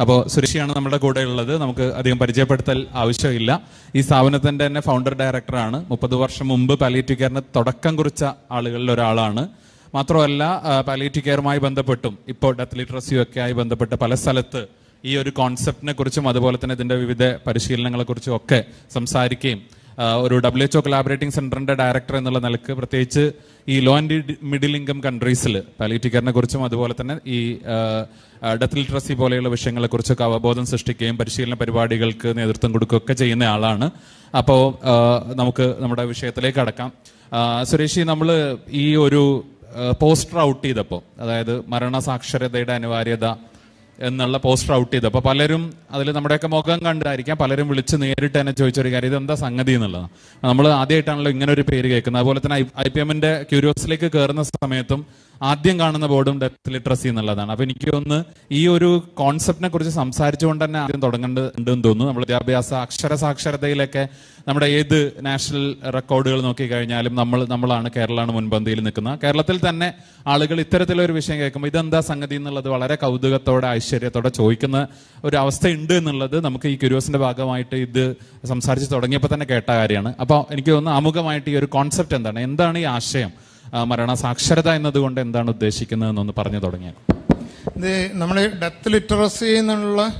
അപ്പോൾ സുരേഷിയാണ് നമ്മുടെ കൂടെ ഉള്ളത്. നമുക്ക് അധികം പരിചയപ്പെടുത്തൽ ആവശ്യമില്ല. ഈ സ്ഥാപനത്തിന്റെ തന്നെ ഫൗണ്ടർ ഡയറക്ടറാണ് മുപ്പത് വർഷം മുമ്പ് പാലിയേറ്റീവ് കെയറിന് തുടക്കം കുറിച്ച ആളുകളിൽ ഒരാളാണ്. മാത്രമല്ല പാലിയേറ്റീവ് കെയറുമായി ബന്ധപ്പെട്ടും ഇപ്പോൾ ഡെത്ത് ലിറ്ററസിയും ഒക്കെ ആയി ബന്ധപ്പെട്ട് പല സ്ഥലത്ത് ഈ ഒരു കോൺസെപ്റ്റിനെ കുറിച്ചും അതുപോലെ തന്നെ ഇതിന്റെ വിവിധ പരിശീലനങ്ങളെ കുറിച്ചും ഒക്കെ സംസാരിക്കുകയും ഒരു ഡബ്ല്യു എച്ച്ഒ കൊലാബറേറ്റിംഗ് സെന്ററിന്റെ ഡയറക്ടർ എന്നുള്ള നിലയ്ക്ക് പ്രത്യേകിച്ച് ഈ ലോ ആൻഡ് മിഡിൽ ഇൻകം കൺട്രീസിൽ പാലിയേറ്റീവ് കെയറിനെ കുറിച്ചും അതുപോലെ തന്നെ ഈ ഡെത്ത് ലിറ്ററസി പോലെയുള്ള വിഷയങ്ങളെ കുറിച്ചൊക്കെ അവബോധം സൃഷ്ടിക്കുകയും പരിശീലന പരിപാടികൾക്ക് നേതൃത്വം കൊടുക്കുകയൊക്കെ ചെയ്യുന്ന ആളാണ്. അപ്പോൾ നമുക്ക് നമ്മുടെ വിഷയത്തിലേക്ക് അടക്കാം സുരേഷി നമ്മൾ ഈ ഒരു പോസ്റ്റർ ഔട്ട് ചെയ്തപ്പോൾ അതായത് മരണസാക്ഷരതയുടെ അനിവാര്യത എന്നുള്ള പോസ്റ്റർ ഔട്ട് ചെയ്ത്. അപ്പൊ പലരും അതിൽ നമ്മുടെയൊക്കെ മുഖം കണ്ടായിരിക്കാം. പലരും വിളിച്ച് നേരിട്ട് തന്നെ ചോദിച്ചൊരു കാര്യം ഇതെന്താ സംഗതി എന്നുള്ളതാണ് നമ്മൾ ആദ്യമായിട്ടാണല്ലോ ഇങ്ങനെ ഒരു പേര് കേൾക്കുന്നത്. അതുപോലെ തന്നെ ഐ പി എമ്മിന്റെ ക്യൂരിയോസിലേക്ക് കയറുന്ന സമയത്തും ആദ്യം കാണുന്ന ബോർഡും ഡെത്ത് ലിറ്ററസി എന്നുള്ളതാണ്. അപ്പൊ എനിക്ക് ഒന്ന് ഈ ഒരു കോൺസെപ്റ്റിനെ കുറിച്ച് സംസാരിച്ചുകൊണ്ട് തന്നെ ആദ്യം തുടങ്ങേണ്ടതുണ്ടെന്ന് തോന്നുന്നു. നമ്മൾ വിദ്യാഭ്യാസ അക്ഷര സാക്ഷരതയിലൊക്കെ നമ്മുടെ ഏത് നാഷണൽ റെക്കോർഡുകൾ നോക്കിക്കഴിഞ്ഞാലും നമ്മൾ നമ്മളാണ് കേരളമാണ് മുൻപന്തിയിൽ നിൽക്കുന്നത്. കേരളത്തിൽ തന്നെ ആളുകൾ ഇത്തരത്തിലൊരു വിഷയം കേൾക്കുമ്പോൾ ഇതെന്താ സംഗതി എന്നുള്ളത് വളരെ കൗതുകത്തോടെ ഐശ്വര്യത്തോടെ ചോദിക്കുന്ന ഒരു അവസ്ഥ ഉണ്ട് എന്നുള്ളത് നമുക്ക് ഈ ക്യൂരിയോസിന്റെ ഭാഗമായിട്ട് ഇത് സംസാരിച്ച് തുടങ്ങിയപ്പോൾ തന്നെ കേട്ട കാര്യമാണ്. അപ്പോൾ എനിക്ക് തോന്നുന്നു ആമുഖമായിട്ട് ഈ ഒരു കോൺസെപ്റ്റ് എന്താണ്? എന്താണ് ഈ ആശയം? ആ, മരണ സാക്ഷരത എന്നതുകൊണ്ട് എന്താണ് ഉദ്ദേശിക്കുന്നത് എന്നൊന്ന് പറഞ്ഞു തുടങ്ങിയത് ഇത് നമ്മൾ ഡെത്ത് ലിറ്ററസി എന്നുള്ള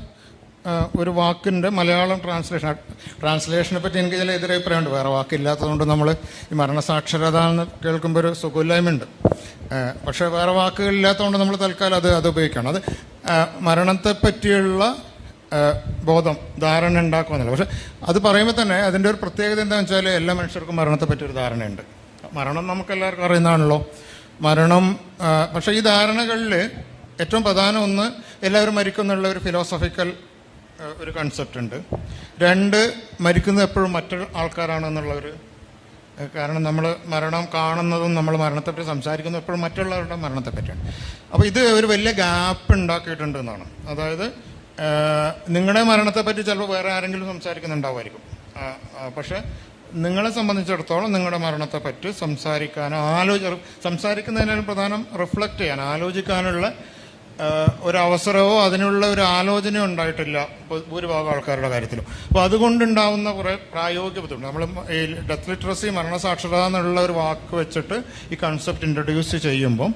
ഒരു വാക്കിന്റെ മലയാളം ട്രാൻസ്ലേഷൻ ട്രാൻസ്ലേഷനെ പറ്റി എനിക്ക് ചില എതിരഭിപ്രായമുണ്ട്. വേറെ വാക്കില്ലാത്തതുകൊണ്ട് നമ്മൾ ഈ മരണസാക്ഷരത എന്ന് കേൾക്കുമ്പോൾ ഒരു സുഖമില്ലായ്മയുണ്ട്. പക്ഷേ വേറെ വാക്കുകളില്ലാത്തതുകൊണ്ട് നമ്മൾ തൽക്കാലം അത് അത് ഉപയോഗിക്കണം. അത് മരണത്തെ പറ്റിയുള്ള ബോധം ധാരണ ഉണ്ടാക്കുമെന്നില്ല. പക്ഷെ അത് പറയുമ്പോൾ തന്നെ അതിന്റെ ഒരു പ്രത്യേകത എന്താണെന്ന് വെച്ചാൽ എല്ലാ മനുഷ്യർക്കും മരണത്തെ പറ്റിയൊരു ധാരണയുണ്ട്. മരണം നമുക്കെല്ലാവർക്കും അറിയുന്നതാണല്ലോ. മരണം പക്ഷേ ഈ ധാരണകളിൽ ഏറ്റവും പ്രധാന ഒന്ന് എല്ലാവരും മരിക്കുന്നുള്ള ഒരു ഫിലോസഫിക്കൽ ഒരു കൺസെപ്റ്റ് ഉണ്ട്. രണ്ട് മരിക്കുന്നത് എപ്പോഴും മറ്റൊരു ആൾക്കാരാണെന്നുള്ള ഒരു കാരണം നമ്മൾ മരണം കാണുന്നതും നമ്മൾ മരണത്തെപ്പറ്റി സംസാരിക്കുന്നതും എപ്പോഴും മറ്റുള്ളവരുടെ മരണത്തെപ്പറ്റിയാണ്. അപ്പോൾ ഇത് ഒരു വലിയ ഗ്യാപ്പ് ഉണ്ടാക്കിയിട്ടുണ്ട് എന്നാണ് അതായത് നിങ്ങളുടെ മരണത്തെപ്പറ്റി ചിലപ്പോൾ വേറെ ആരെങ്കിലും സംസാരിക്കുന്നുണ്ടാവുമായിരിക്കും. പക്ഷേ നിങ്ങളെ സംബന്ധിച്ചിടത്തോളം നിങ്ങളുടെ മരണത്തെ പറ്റി സംസാരിക്കാനോ ആലോചി സംസാരിക്കുന്നതിനും പ്രധാനം റിഫ്ലക്റ്റ് ചെയ്യാൻ ആലോചിക്കാനുള്ള ഒരു അതിനുള്ള ഒരു ആലോചനയോ ഉണ്ടായിട്ടില്ല ഭൂരിഭാഗം ആൾക്കാരുടെ കാര്യത്തിലും. അപ്പോൾ അതുകൊണ്ടുണ്ടാവുന്ന കുറേ പ്രായോഗിക ബുദ്ധിമുട്ട്. നമ്മൾ ഈ ഡെത്ത് ലിറ്ററസി മരണസാക്ഷരത എന്നുള്ള ഒരു വാക്ക് വെച്ചിട്ട് ഈ കൺസെപ്റ്റ് ഇൻട്രൊഡ്യൂസ് ചെയ്യുമ്പം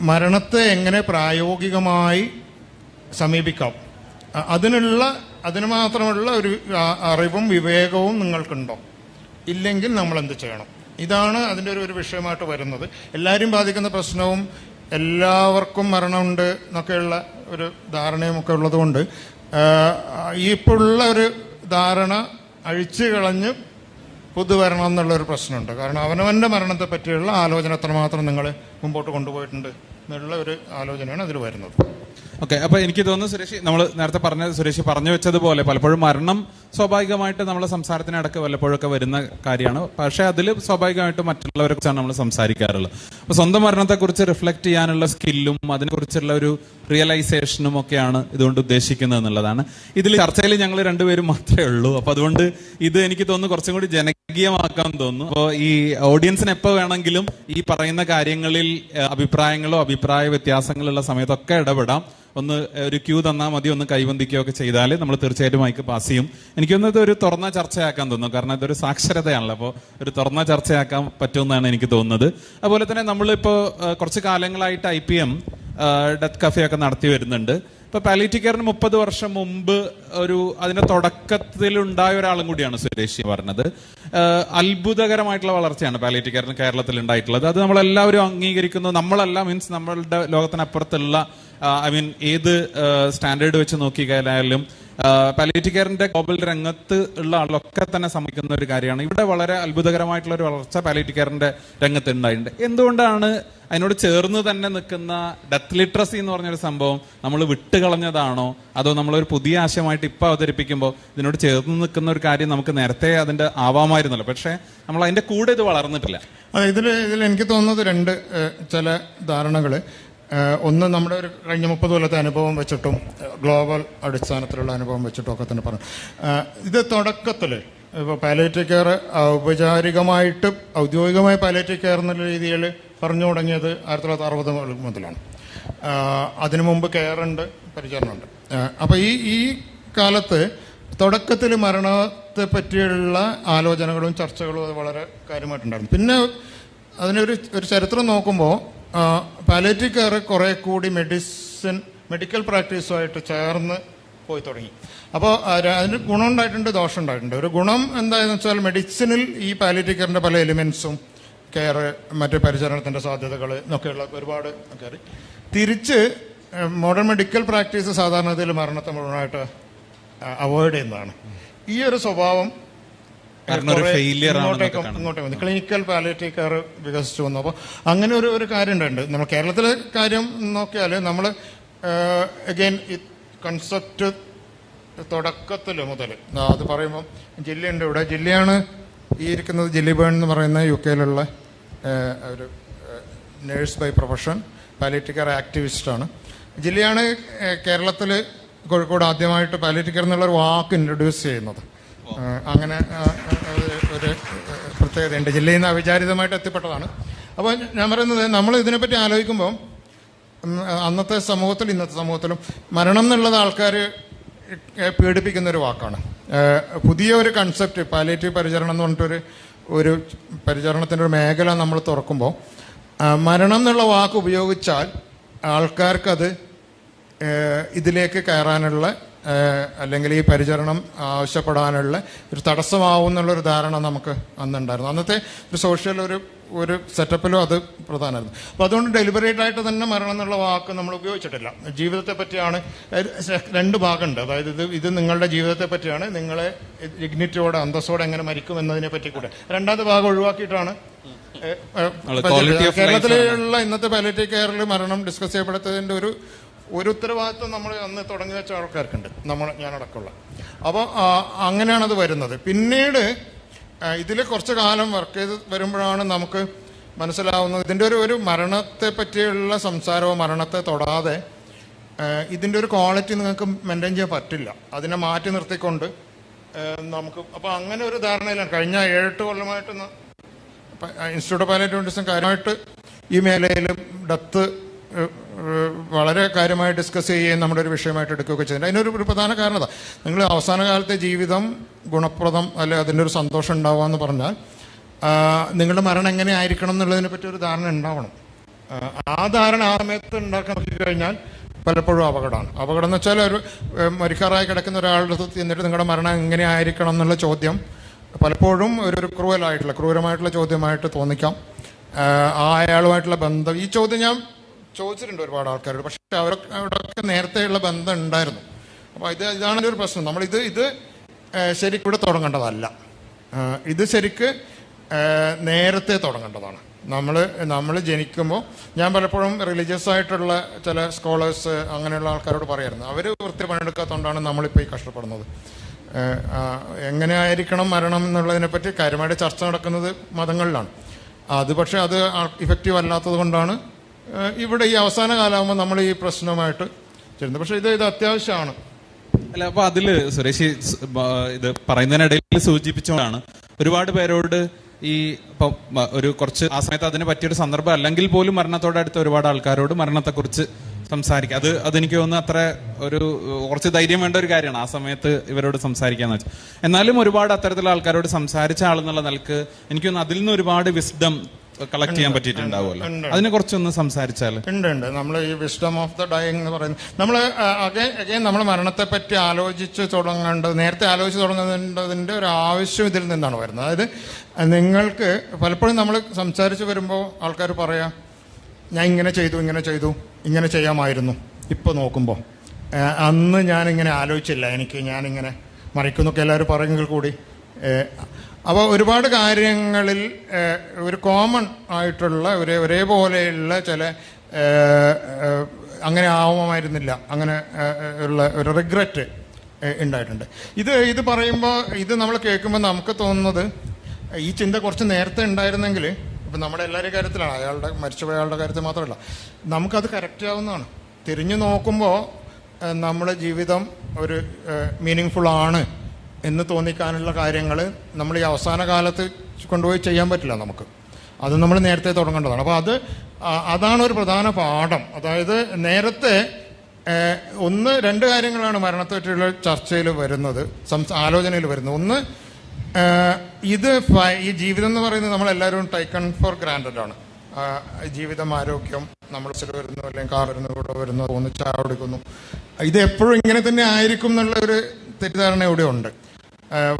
മരണത്തെ എങ്ങനെ പ്രായോഗികമായി സമീപിക്കാം? അതിനുള്ള അതിന് മാത്രമുള്ള ഒരു അറിവും വിവേകവും നിങ്ങൾക്കുണ്ടോ? ഇല്ലെങ്കിൽ നമ്മൾ എന്ത് ചെയ്യണം? ഇതാണ് അതിന്റെ ഒരു ഒരു വിഷയമായിട്ട് വരുന്നത്. എല്ലാവരും ബാധിക്കുന്ന പ്രശ്നവും എല്ലാവർക്കും മരണമുണ്ട് എന്നൊക്കെയുള്ള ഒരു ധാരണയും ഒക്കെ ഉള്ളതുകൊണ്ട് ഈ ഇപ്പോഴുള്ള ഒരു ധാരണ അഴിച്ചു കളഞ്ഞ് പുതുവരണം എന്നുള്ളൊരു പ്രശ്നമുണ്ട്. കാരണം അവനവന്റെ മരണത്തെ പറ്റിയുള്ള ആലോചന എത്രമാത്രം നിങ്ങൾ മുമ്പോട്ട് കൊണ്ടുപോയിട്ടുണ്ട് എന്നുള്ള ഒരു ആലോചനയാണ് അതിൽ വരുന്നത്. ഓക്കെ അപ്പൊ എനിക്ക് തോന്നുന്നു സുരേഷ് നമ്മൾ നേരത്തെ പറഞ്ഞ സുരേഷ് പറഞ്ഞു വെച്ചതുപോലെ പലപ്പോഴും മരണം സ്വാഭാവികമായിട്ട് നമ്മളെ സംസാരത്തിനടക്ക് വല്ലപ്പോഴൊക്കെ വരുന്ന കാര്യമാണ്. പക്ഷേ അതിൽ സ്വാഭാവികമായിട്ട് മറ്റുള്ളവരെ കുറിച്ചാണ് നമ്മൾ സംസാരിക്കാറുള്ളത്. അപ്പോൾ സ്വന്തം മരണത്തെക്കുറിച്ച് റിഫ്ലക്റ്റ് ചെയ്യാനുള്ള സ്കില്ലും അതിനെക്കുറിച്ചുള്ള ഒരു റിയലൈസേഷനും ഒക്കെയാണ് ഇതുകൊണ്ട് ഉദ്ദേശിക്കുന്നത് എന്നുള്ളതാണ്. ഇതിൽ ചർച്ചയിൽ ഞങ്ങൾ രണ്ടുപേരും മാത്രമേ ഉള്ളൂ. അപ്പോൾ അതുകൊണ്ട് ഇത് എനിക്ക് തോന്നുന്നു കുറച്ചും കൂടി ജനകീയമാക്കാൻ തോന്നുന്നു. അപ്പോൾ ഈ ഓഡിയൻസിന് എപ്പോൾ വേണമെങ്കിലും ഈ പറയുന്ന കാര്യങ്ങളിൽ അഭിപ്രായങ്ങളോ അഭിപ്രായ വ്യത്യാസങ്ങളുള്ള സമയത്തൊക്കെ ഇടപെടാം. ഒന്ന് ഒരു ക്യൂ തന്നാൽ മതി. ഒന്ന് കൈവന്തിക്കുകയൊക്കെ ചെയ്താൽ നമ്മൾ തീർച്ചയായിട്ടും മൈക്ക് പാസ് ചെയ്യും. എനിക്ക് തോന്നുന്നത് ഒരു തുറന്ന ചർച്ചയാക്കാൻ തോന്നുന്നു. കാരണം ഇതൊരു സാക്ഷരതയാണല്ലോ. അപ്പോൾ ഒരു തുറന്ന ചർച്ചയാക്കാൻ പറ്റുമെന്നാണ് എനിക്ക് തോന്നുന്നത്. അതുപോലെ തന്നെ നമ്മളിപ്പോൾ കുറച്ച് കാലങ്ങളായിട്ട് ഐ പി എം ഡെത്ത് കഫേയൊക്കെ നടത്തി വരുന്നുണ്ട്. ഇപ്പൊ പാലിയേറ്റീവ് കെയറിന് മുപ്പത് വർഷം മുമ്പ് ഒരു അതിന്റെ തുടക്കത്തിൽ ഉണ്ടായ ഒരാളും കൂടിയാണ് സുരേഷ് പറഞ്ഞത് അത്ഭുതകരമായിട്ടുള്ള വളർച്ചയാണ് പാലിയേറ്റീവ് കെയറിന് കേരളത്തിൽ ഉണ്ടായിട്ടുള്ളത്. അത് നമ്മളെല്ലാവരും അംഗീകരിക്കുന്നു. നമ്മളല്ല മീൻസ് നമ്മളുടെ ലോകത്തിനപ്പുറത്തുള്ള ഐ മീൻ ഏത് സ്റ്റാൻഡേർഡ് വെച്ച് നോക്കിക്കഴിഞ്ഞാലും പാലിയേറ്റീവ് കെയറിന്റെ ഗ്ലോബൽ രംഗത്ത് ഉള്ള ആളൊക്കെ തന്നെ സമ്മതിക്കുന്ന ഒരു കാര്യമാണ്. ഇവിടെ വളരെ അത്ഭുതകരമായിട്ടുള്ള ഒരു വളർച്ച പാലിയേറ്റീവ് കെയറിന്റെ രംഗത്ത് ഉണ്ടായിട്ടുണ്ട്. എന്തുകൊണ്ടാണ് അതിനോട് ചേർന്ന് തന്നെ നിൽക്കുന്ന ഡെത്ത് ലിറ്ററസി എന്ന് പറഞ്ഞൊരു സംഭവം നമ്മൾ വിട്ടുകളഞ്ഞതാണോ? അതോ നമ്മളൊരു പുതിയ ആശയമായിട്ട് ഇപ്പൊ അവതരിപ്പിക്കുമ്പോൾ ഇതിനോട് ചേർന്ന് നിൽക്കുന്ന ഒരു കാര്യം നമുക്ക് നേരത്തെ അതിന്റെ ആവാമായിരുന്നല്ലോ. പക്ഷേ നമ്മൾ അതിന്റെ കൂടെ ഇത് വളർന്നിട്ടില്ല. അതെ ഇതിൽ ഇതിൽ എനിക്ക് തോന്നുന്നത് രണ്ട് ചില ധാരണകൾ ഒന്ന് നമ്മുടെ ഒരു കഴിഞ്ഞ മുപ്പത് കൊല്ലത്തെ അനുഭവം വെച്ചിട്ടും ഗ്ലോബൽ അടിസ്ഥാനത്തിലുള്ള അനുഭവം വെച്ചിട്ടും ഒക്കെ തന്നെ പറഞ്ഞു. ഇത് തുടക്കത്തിൽ ഇപ്പോൾ പാലേറ്റീവ് കെയർ ഔപചാരികമായിട്ട് ഔദ്യോഗികമായി പാലേറ്റീവ് കെയർ എന്നുള്ള രീതിയിൽ പറഞ്ഞു തുടങ്ങിയത് ആയിരത്തി തൊള്ളായിരത്തി അറുപത് മുതലാണ്. അതിനു മുമ്പ് കെയർ ഉണ്ട് പരിചരണമുണ്ട്. അപ്പോൾ ഈ ഈ കാലത്ത് തുടക്കത്തിൽ മരണത്തെ പറ്റിയുള്ള ആലോചനകളും ചർച്ചകളും അത് വളരെ കാര്യമായിട്ടുണ്ടായിരുന്നു. പിന്നെ അതിനൊരു ഒരു ചരിത്രം നോക്കുമ്പോൾ പാലേറ്റീവ് കെയർ കുറെ കൂടി മെഡിസിൻ മെഡിക്കൽ പ്രാക്ടീസുമായിട്ട് ചേർന്ന് പോയി തുടങ്ങി. അപ്പോൾ അതിന് ഗുണം ഉണ്ടായിട്ടുണ്ട് ദോഷം ഉണ്ടായിട്ടുണ്ട് ഒരു ഗുണം എന്താണെന്ന് വെച്ചാൽ മെഡിസിനിൽ ഈ പാലേറ്റീവ് കെയറിന്റെ പല എലിമെൻസും കെയർ മറ്റ് പരിചരണത്തിന്റെ സാധ്യതകൾ എന്നൊക്കെയുള്ള ഒരുപാട് കയറി തിരിച്ച് മോഡേൺ മെഡിക്കൽ പ്രാക്ടീസ് സാധാരണത്തിൽ മരണത്തെ മുഴുവനായിട്ട് അവോയ്ഡ് ചെയ്യുന്നതാണ്. ഈ ഒരു സ്വഭാവം ഇങ്ങോട്ടേക്ക് ക്ലിനിക്കൽ പാലിയേറ്റീവ് കെയർ വികസിച്ചു വന്നു. അപ്പോൾ അങ്ങനെ ഒരു ഒരു കാര്യം ഉണ്ട് നമ്മൾ കേരളത്തിലെ കാര്യം നോക്കിയാൽ നമ്മൾ അഗെയിൻ ഈ കൺസെപ്റ്റ് തുടക്കത്തിൽ മുതൽ അത് പറയുമ്പോൾ ജില്ലയുണ്ട് ഇവിടെ. ജില്ലയാണ് ഈ ഇരിക്കുന്നത് ജില്ലി ബേൺ എന്ന് പറയുന്ന യു കെയിലുള്ള ഒരു nurse by profession palliative care ആക്ടിവിസ്റ്റാണ് ജില്ലയാണ് കേരളത്തിൽ കോഴിക്കോട് ആദ്യമായിട്ട് പാലിയേറ്റീവ് കെയർ എന്നുള്ള ഒരു വാക്ക് ഇൻട്രൊഡ്യൂസ് ചെയ്യുന്നത്. അങ്ങനെ ഒരു- പ്രത്യേകതയുണ്ട്. ജില്ലയിൽ നിന്ന് അവിചാരിതമായിട്ട് എത്തിപ്പെട്ടതാണ്. അപ്പോൾ ഞാൻ പറയുന്നത് നമ്മൾ ഇതിനെപ്പറ്റി ആലോചിക്കുമ്പോൾ അന്നത്തെ സമൂഹത്തിൽ ഇന്നത്തെ സമൂഹത്തിലും മരണം എന്നുള്ളത് ആൾക്കാർ പീഡിപ്പിക്കുന്ന ഒരു വാക്കാണ്. പുതിയ ഒരു കൺസെപ്റ്റ് പാലിയേറ്റീവ് പരിചരണം എന്ന് പറഞ്ഞിട്ടൊരു ഒരു പരിചരണത്തിന്റെ ഒരു മേഖല നമ്മൾ തുറക്കുമ്പോൾ മരണം എന്നുള്ള വാക്ക് ഉപയോഗിച്ചാൽ ആൾക്കാർക്കത് ഇതിലേക്ക് കയറാനുള്ള അല്ലെങ്കിൽ ഈ പരിചരണം ആവശ്യപ്പെടാനുള്ള ഒരു തടസ്സമാവും എന്നുള്ളൊരു ധാരണ നമുക്ക് അന്നുണ്ടായിരുന്നു. അന്നത്തെ ഒരു സോഷ്യൽ ഒരു ഒരു സെറ്റപ്പിലും അത് പ്രധാനമായിരുന്നു. അപ്പോൾ അതുകൊണ്ട് ഡെലിബറേറ്റ് ആയിട്ട് തന്നെ മരണം എന്നുള്ള വാക്ക് നമ്മൾ ഉപയോഗിച്ചിട്ടില്ല. ജീവിതത്തെ പറ്റിയാണ് രണ്ട് ഭാഗമുണ്ട്. അതായത് ഇത് ഇത് നിങ്ങളുടെ ജീവിതത്തെ പറ്റിയാണ് നിങ്ങളെ ഡിഗ്നിറ്റിയോടെ അന്തസ്സോടെ എങ്ങനെ മരിക്കും എന്നതിനെ പറ്റി കൂടെ. രണ്ടാമത്തെ ഭാഗം ഒഴിവാക്കിയിട്ടാണ് കേരളത്തിലുള്ള ഇന്നത്തെ പാലിയേറ്റീവ് കെയറിൽ മരണം ഡിസ്കസ് ചെയ്യപ്പെടുത്തതിന്റെ ഒരു ഒരു ഉത്തരവാദിത്വം നമ്മൾ അന്ന് തുടങ്ങി വെച്ച ആൾക്കാർക്കുണ്ട്. നമ്മൾ ഞാനടക്കമുള്ള. അപ്പോൾ അങ്ങനെയാണ് അത് വരുന്നത്. പിന്നീട് ഇതിൽ കുറച്ച് കാലം വർക്ക് ചെയ്ത് വരുമ്പോഴാണ് നമുക്ക് മനസ്സിലാവുന്നത്. ഇതിന്റെ ഒരു ഒരു മരണത്തെ പറ്റിയുള്ള സംസാരമോ മരണത്തെ തൊടാതെ ഇതിന്റെ ഒരു ക്വാളിറ്റി നിങ്ങൾക്ക് മെയിന്റെയിൻ ചെയ്യാൻ പറ്റില്ല. അതിനെ മാറ്റി നിർത്തിക്കൊണ്ട് നമുക്ക് അപ്പോൾ അങ്ങനെ ഒരു ധാരണയിലാണ്. കഴിഞ്ഞ ഏഴെട്ട് കൊല്ലമായിട്ട് ഇൻസ്റ്റിറ്റ്യൂട്ട് ഓഫ് പാലറ്റ് മെഡിസിൻ കാര്യമായിട്ട് ഈ മേഖലയിലും ഡെത്ത് വളരെ കാര്യമായി ഡിസ്കസ് ചെയ്യുകയും നമ്മുടെ ഒരു വിഷയമായിട്ട് എടുക്കുകയൊക്കെ ചെയ്യുന്നത് അതിനൊരു ഒരു പ്രധാന കാരണം അതാ നിങ്ങൾ അവസാന കാലത്തെ ജീവിതം ഗുണപ്രദം അല്ലെ അതിന്റെ ഒരു സന്തോഷം ഉണ്ടാവുക എന്ന് പറഞ്ഞാൽ നിങ്ങളുടെ മരണം എങ്ങനെ ആയിരിക്കണം എന്നുള്ളതിനെ പറ്റി ഒരു ധാരണ ഉണ്ടാവണം. ആ, ധാരണ ആ സമയത്ത് ഉണ്ടാക്കാൻ കഴിഞ്ഞാൽ പലപ്പോഴും അപകടമാണ്. അപകടം എന്ന് വെച്ചാൽ ഒരു മരിക്കാറായി കിടക്കുന്ന ഒരാളുടെ അടുത്ത് എന്നിട്ട് നിങ്ങളുടെ മരണം എങ്ങനെ ആയിരിക്കണം എന്നുള്ള ചോദ്യം പലപ്പോഴും ഒരു ക്രൂവലായിട്ടുള്ള ക്രൂരമായിട്ടുള്ള ചോദ്യമായിട്ട് തോന്നിക്കാം. ആ അയാളുമായിട്ടുള്ള ബന്ധം. ഈ ചോദ്യം ഞാൻ ചോദിച്ചിട്ടുണ്ട് ഒരുപാട് ആൾക്കാരോട്. പക്ഷെ അവരൊക്കെ നേരത്തെയുള്ള ബന്ധം ഉണ്ടായിരുന്നു. അപ്പോൾ ഇത് ഇതാണ് ഒരു പ്രശ്നം. നമ്മൾ ഇത് ശരിക്കും ഇവിടെ തുടങ്ങേണ്ടതല്ല. ഇത് ശരിക്ക് നേരത്തെ തുടങ്ങേണ്ടതാണ്. നമ്മൾ നമ്മൾ ജനിക്കുമ്പോൾ ഞാൻ പലപ്പോഴും റിലീജിയസ് ആയിട്ടുള്ള ചില സ്കോളേഴ്സ് അങ്ങനെയുള്ള ആൾക്കാരോട് പറയായിരുന്നു അവർ വൃത്തി പണിയെടുക്കാത്തതുകൊണ്ടാണ് നമ്മളിപ്പോൾ ഈ കഷ്ടപ്പെടുന്നത്. എങ്ങനെ ആയിരിക്കണം മരണം എന്നുള്ളതിനെപ്പറ്റി കാര്യമായിട്ട് ചർച്ച നടക്കുന്നത് മതങ്ങളിലാണ്. അത് പക്ഷേ അത് ഇഫക്റ്റീവ് അല്ലാത്തത് കൊണ്ടാണ് ഇവിടെ ഈ അവസാന കാലമാകുമ്പോൾ നമ്മൾ ഈ പ്രശ്നമായിട്ട് ചെയ്യുന്നത് പക്ഷേ ഇത് ഇത് അത്യാവശ്യമാണ്. അല്ല അപ്പൊ അതിൽ സുരേഷ് ഇത് പറയുന്നതിനിടയിൽ സൂചിപ്പിച്ചുകൊണ്ടാണ് ഒരുപാട് പേരോട് ഈ ഇപ്പം ഒരു കുറച്ച് ആ സമയത്ത് അതിന് പറ്റിയൊരു സന്ദർഭം അല്ലെങ്കിൽ പോലും മരണത്തോട് അടുത്ത ഒരുപാട് ആൾക്കാരോട് മരണത്തെക്കുറിച്ച് സംസാരിക്കുക അത് അതെനിക്ക് തോന്നുന്നു അത്ര ഒരു കുറച്ച് ധൈര്യം വേണ്ട ഒരു കാര്യമാണ് ആ സമയത്ത് ഇവരോട് സംസാരിക്കാന്ന് വെച്ചാൽ. എന്നാലും ഒരുപാട് അത്തരത്തിലുള്ള ആൾക്കാരോട് സംസാരിച്ച ആളെന്നുള്ള നിലയ്ക്ക് എനിക്ക് തോന്നുന്നു അതിൽ നിന്ന് ഒരുപാട് വിസ്ഡം കളക്ട് ചെയ്യാൻ പറ്റിയിട്ടുണ്ടാവുമല്ലോ. അതിനെ കുറിച്ചൊന്ന് സംസാരിച്ചാൽ ഉണ്ട് ഉണ്ട്. നമ്മൾ ഈ വിസ്ഡം ഓഫ് ദ ഡൈങ് എന്ന് പറയുന്നത് നമ്മൾ അഗൈൻ അഗൈൻ നമ്മൾ മരണത്തെ പറ്റി ആലോചിച്ച് തുടങ്ങേണ്ടത് നേരത്തെ ആലോചിച്ച് തുടങ്ങേണ്ടതിന്റെ ഒരു ആവശ്യം ഇതിൽ നിന്നാണ് വരുന്നത്. അതായത് നിങ്ങൾക്ക് പലപ്പോഴും നമ്മൾ സംസാരിച്ച് വരുമ്പോൾ ആൾക്കാർ പറയാം ഞാൻ ഇങ്ങനെ ചെയ്തു ഇങ്ങനെ ചെയ്തു ഇങ്ങനെ ചെയ്യാമായിരുന്നു. ഇപ്പോൾ നോക്കുമ്പോൾ അന്ന് ഞാനിങ്ങനെ ആലോചിച്ചില്ല. എനിക്ക് ഞാനിങ്ങനെ മറിക്കുന്നൊക്കെ എല്ലാവരും പറയുമെങ്കിൽ കൂടി അപ്പോൾ ഒരുപാട് കാര്യങ്ങളിൽ ഒരു കോമൺ ആയിട്ടുള്ള ഒരേ ഒരേപോലെയുള്ള ചില അങ്ങനെ ആവുമായിരുന്നില്ല. അങ്ങനെ ഉള്ള ഒരു റിഗ്രറ്റ് ഉണ്ടായിട്ടുണ്ട്. ഇത് ഇത് പറയുമ്പോൾ ഇത് നമ്മൾ കേൾക്കുമ്പോൾ നമുക്ക് തോന്നുന്നത് ഈ ചിന്ത കുറച്ച് നേരത്തെ ഉണ്ടായിരുന്നെങ്കിൽ ഇപ്പം നമ്മുടെ എല്ലാവരുടെയും കാര്യത്തിലാണ് അയാളുടെ മരിച്ചുപോയ അയാളുടെ കാര്യത്തിൽ മാത്രമല്ല നമുക്കത് കറക്റ്റ് ആവുന്നതാണ്. തിരിഞ്ഞു നോക്കുമ്പോൾ നമ്മുടെ ജീവിതം ഒരു മീനിങ് ഫുൾ ആണ്. എന്ന് തോന്നിക്കാനുള്ള കാര്യങ്ങൾ നമ്മൾ ഈ അവസാന കാലത്ത് കൊണ്ടുപോയി ചെയ്യാൻ പറ്റില്ല നമുക്ക്. അത് നമ്മൾ നേരത്തെ തുടങ്ങേണ്ടതാണ്. അപ്പോൾ അത് അതാണ് ഒരു പ്രധാന പാഠം. അതായത് നേരത്തെ ഒന്ന് രണ്ട് കാര്യങ്ങളാണ് മരണത്തെ പറ്റിയുള്ള ചർച്ചയിൽ വരുന്നത് സംസ ആലോചനയിൽ വരുന്നത്. ഒന്ന് ഇത് ഈ ജീവിതം എന്ന് പറയുന്നത് നമ്മളെല്ലാവരും ടൈക്കൺ ഫോർ ഗ്രാൻഡഡ് ആണ്. ജീവിതം ആരോഗ്യം നമ്മൾ ചില വരുന്നു അല്ലെങ്കിൽ കാർ വരുന്നു ഇവിടെ വരുന്നു ഒന്ന് ചായ കൊടുക്കുന്നു. ഇത് എപ്പോഴും ഇങ്ങനെ തന്നെ ആയിരിക്കും എന്നുള്ള ഒരു തെറ്റിദ്ധാരണ ഇവിടെ ഉണ്ട്.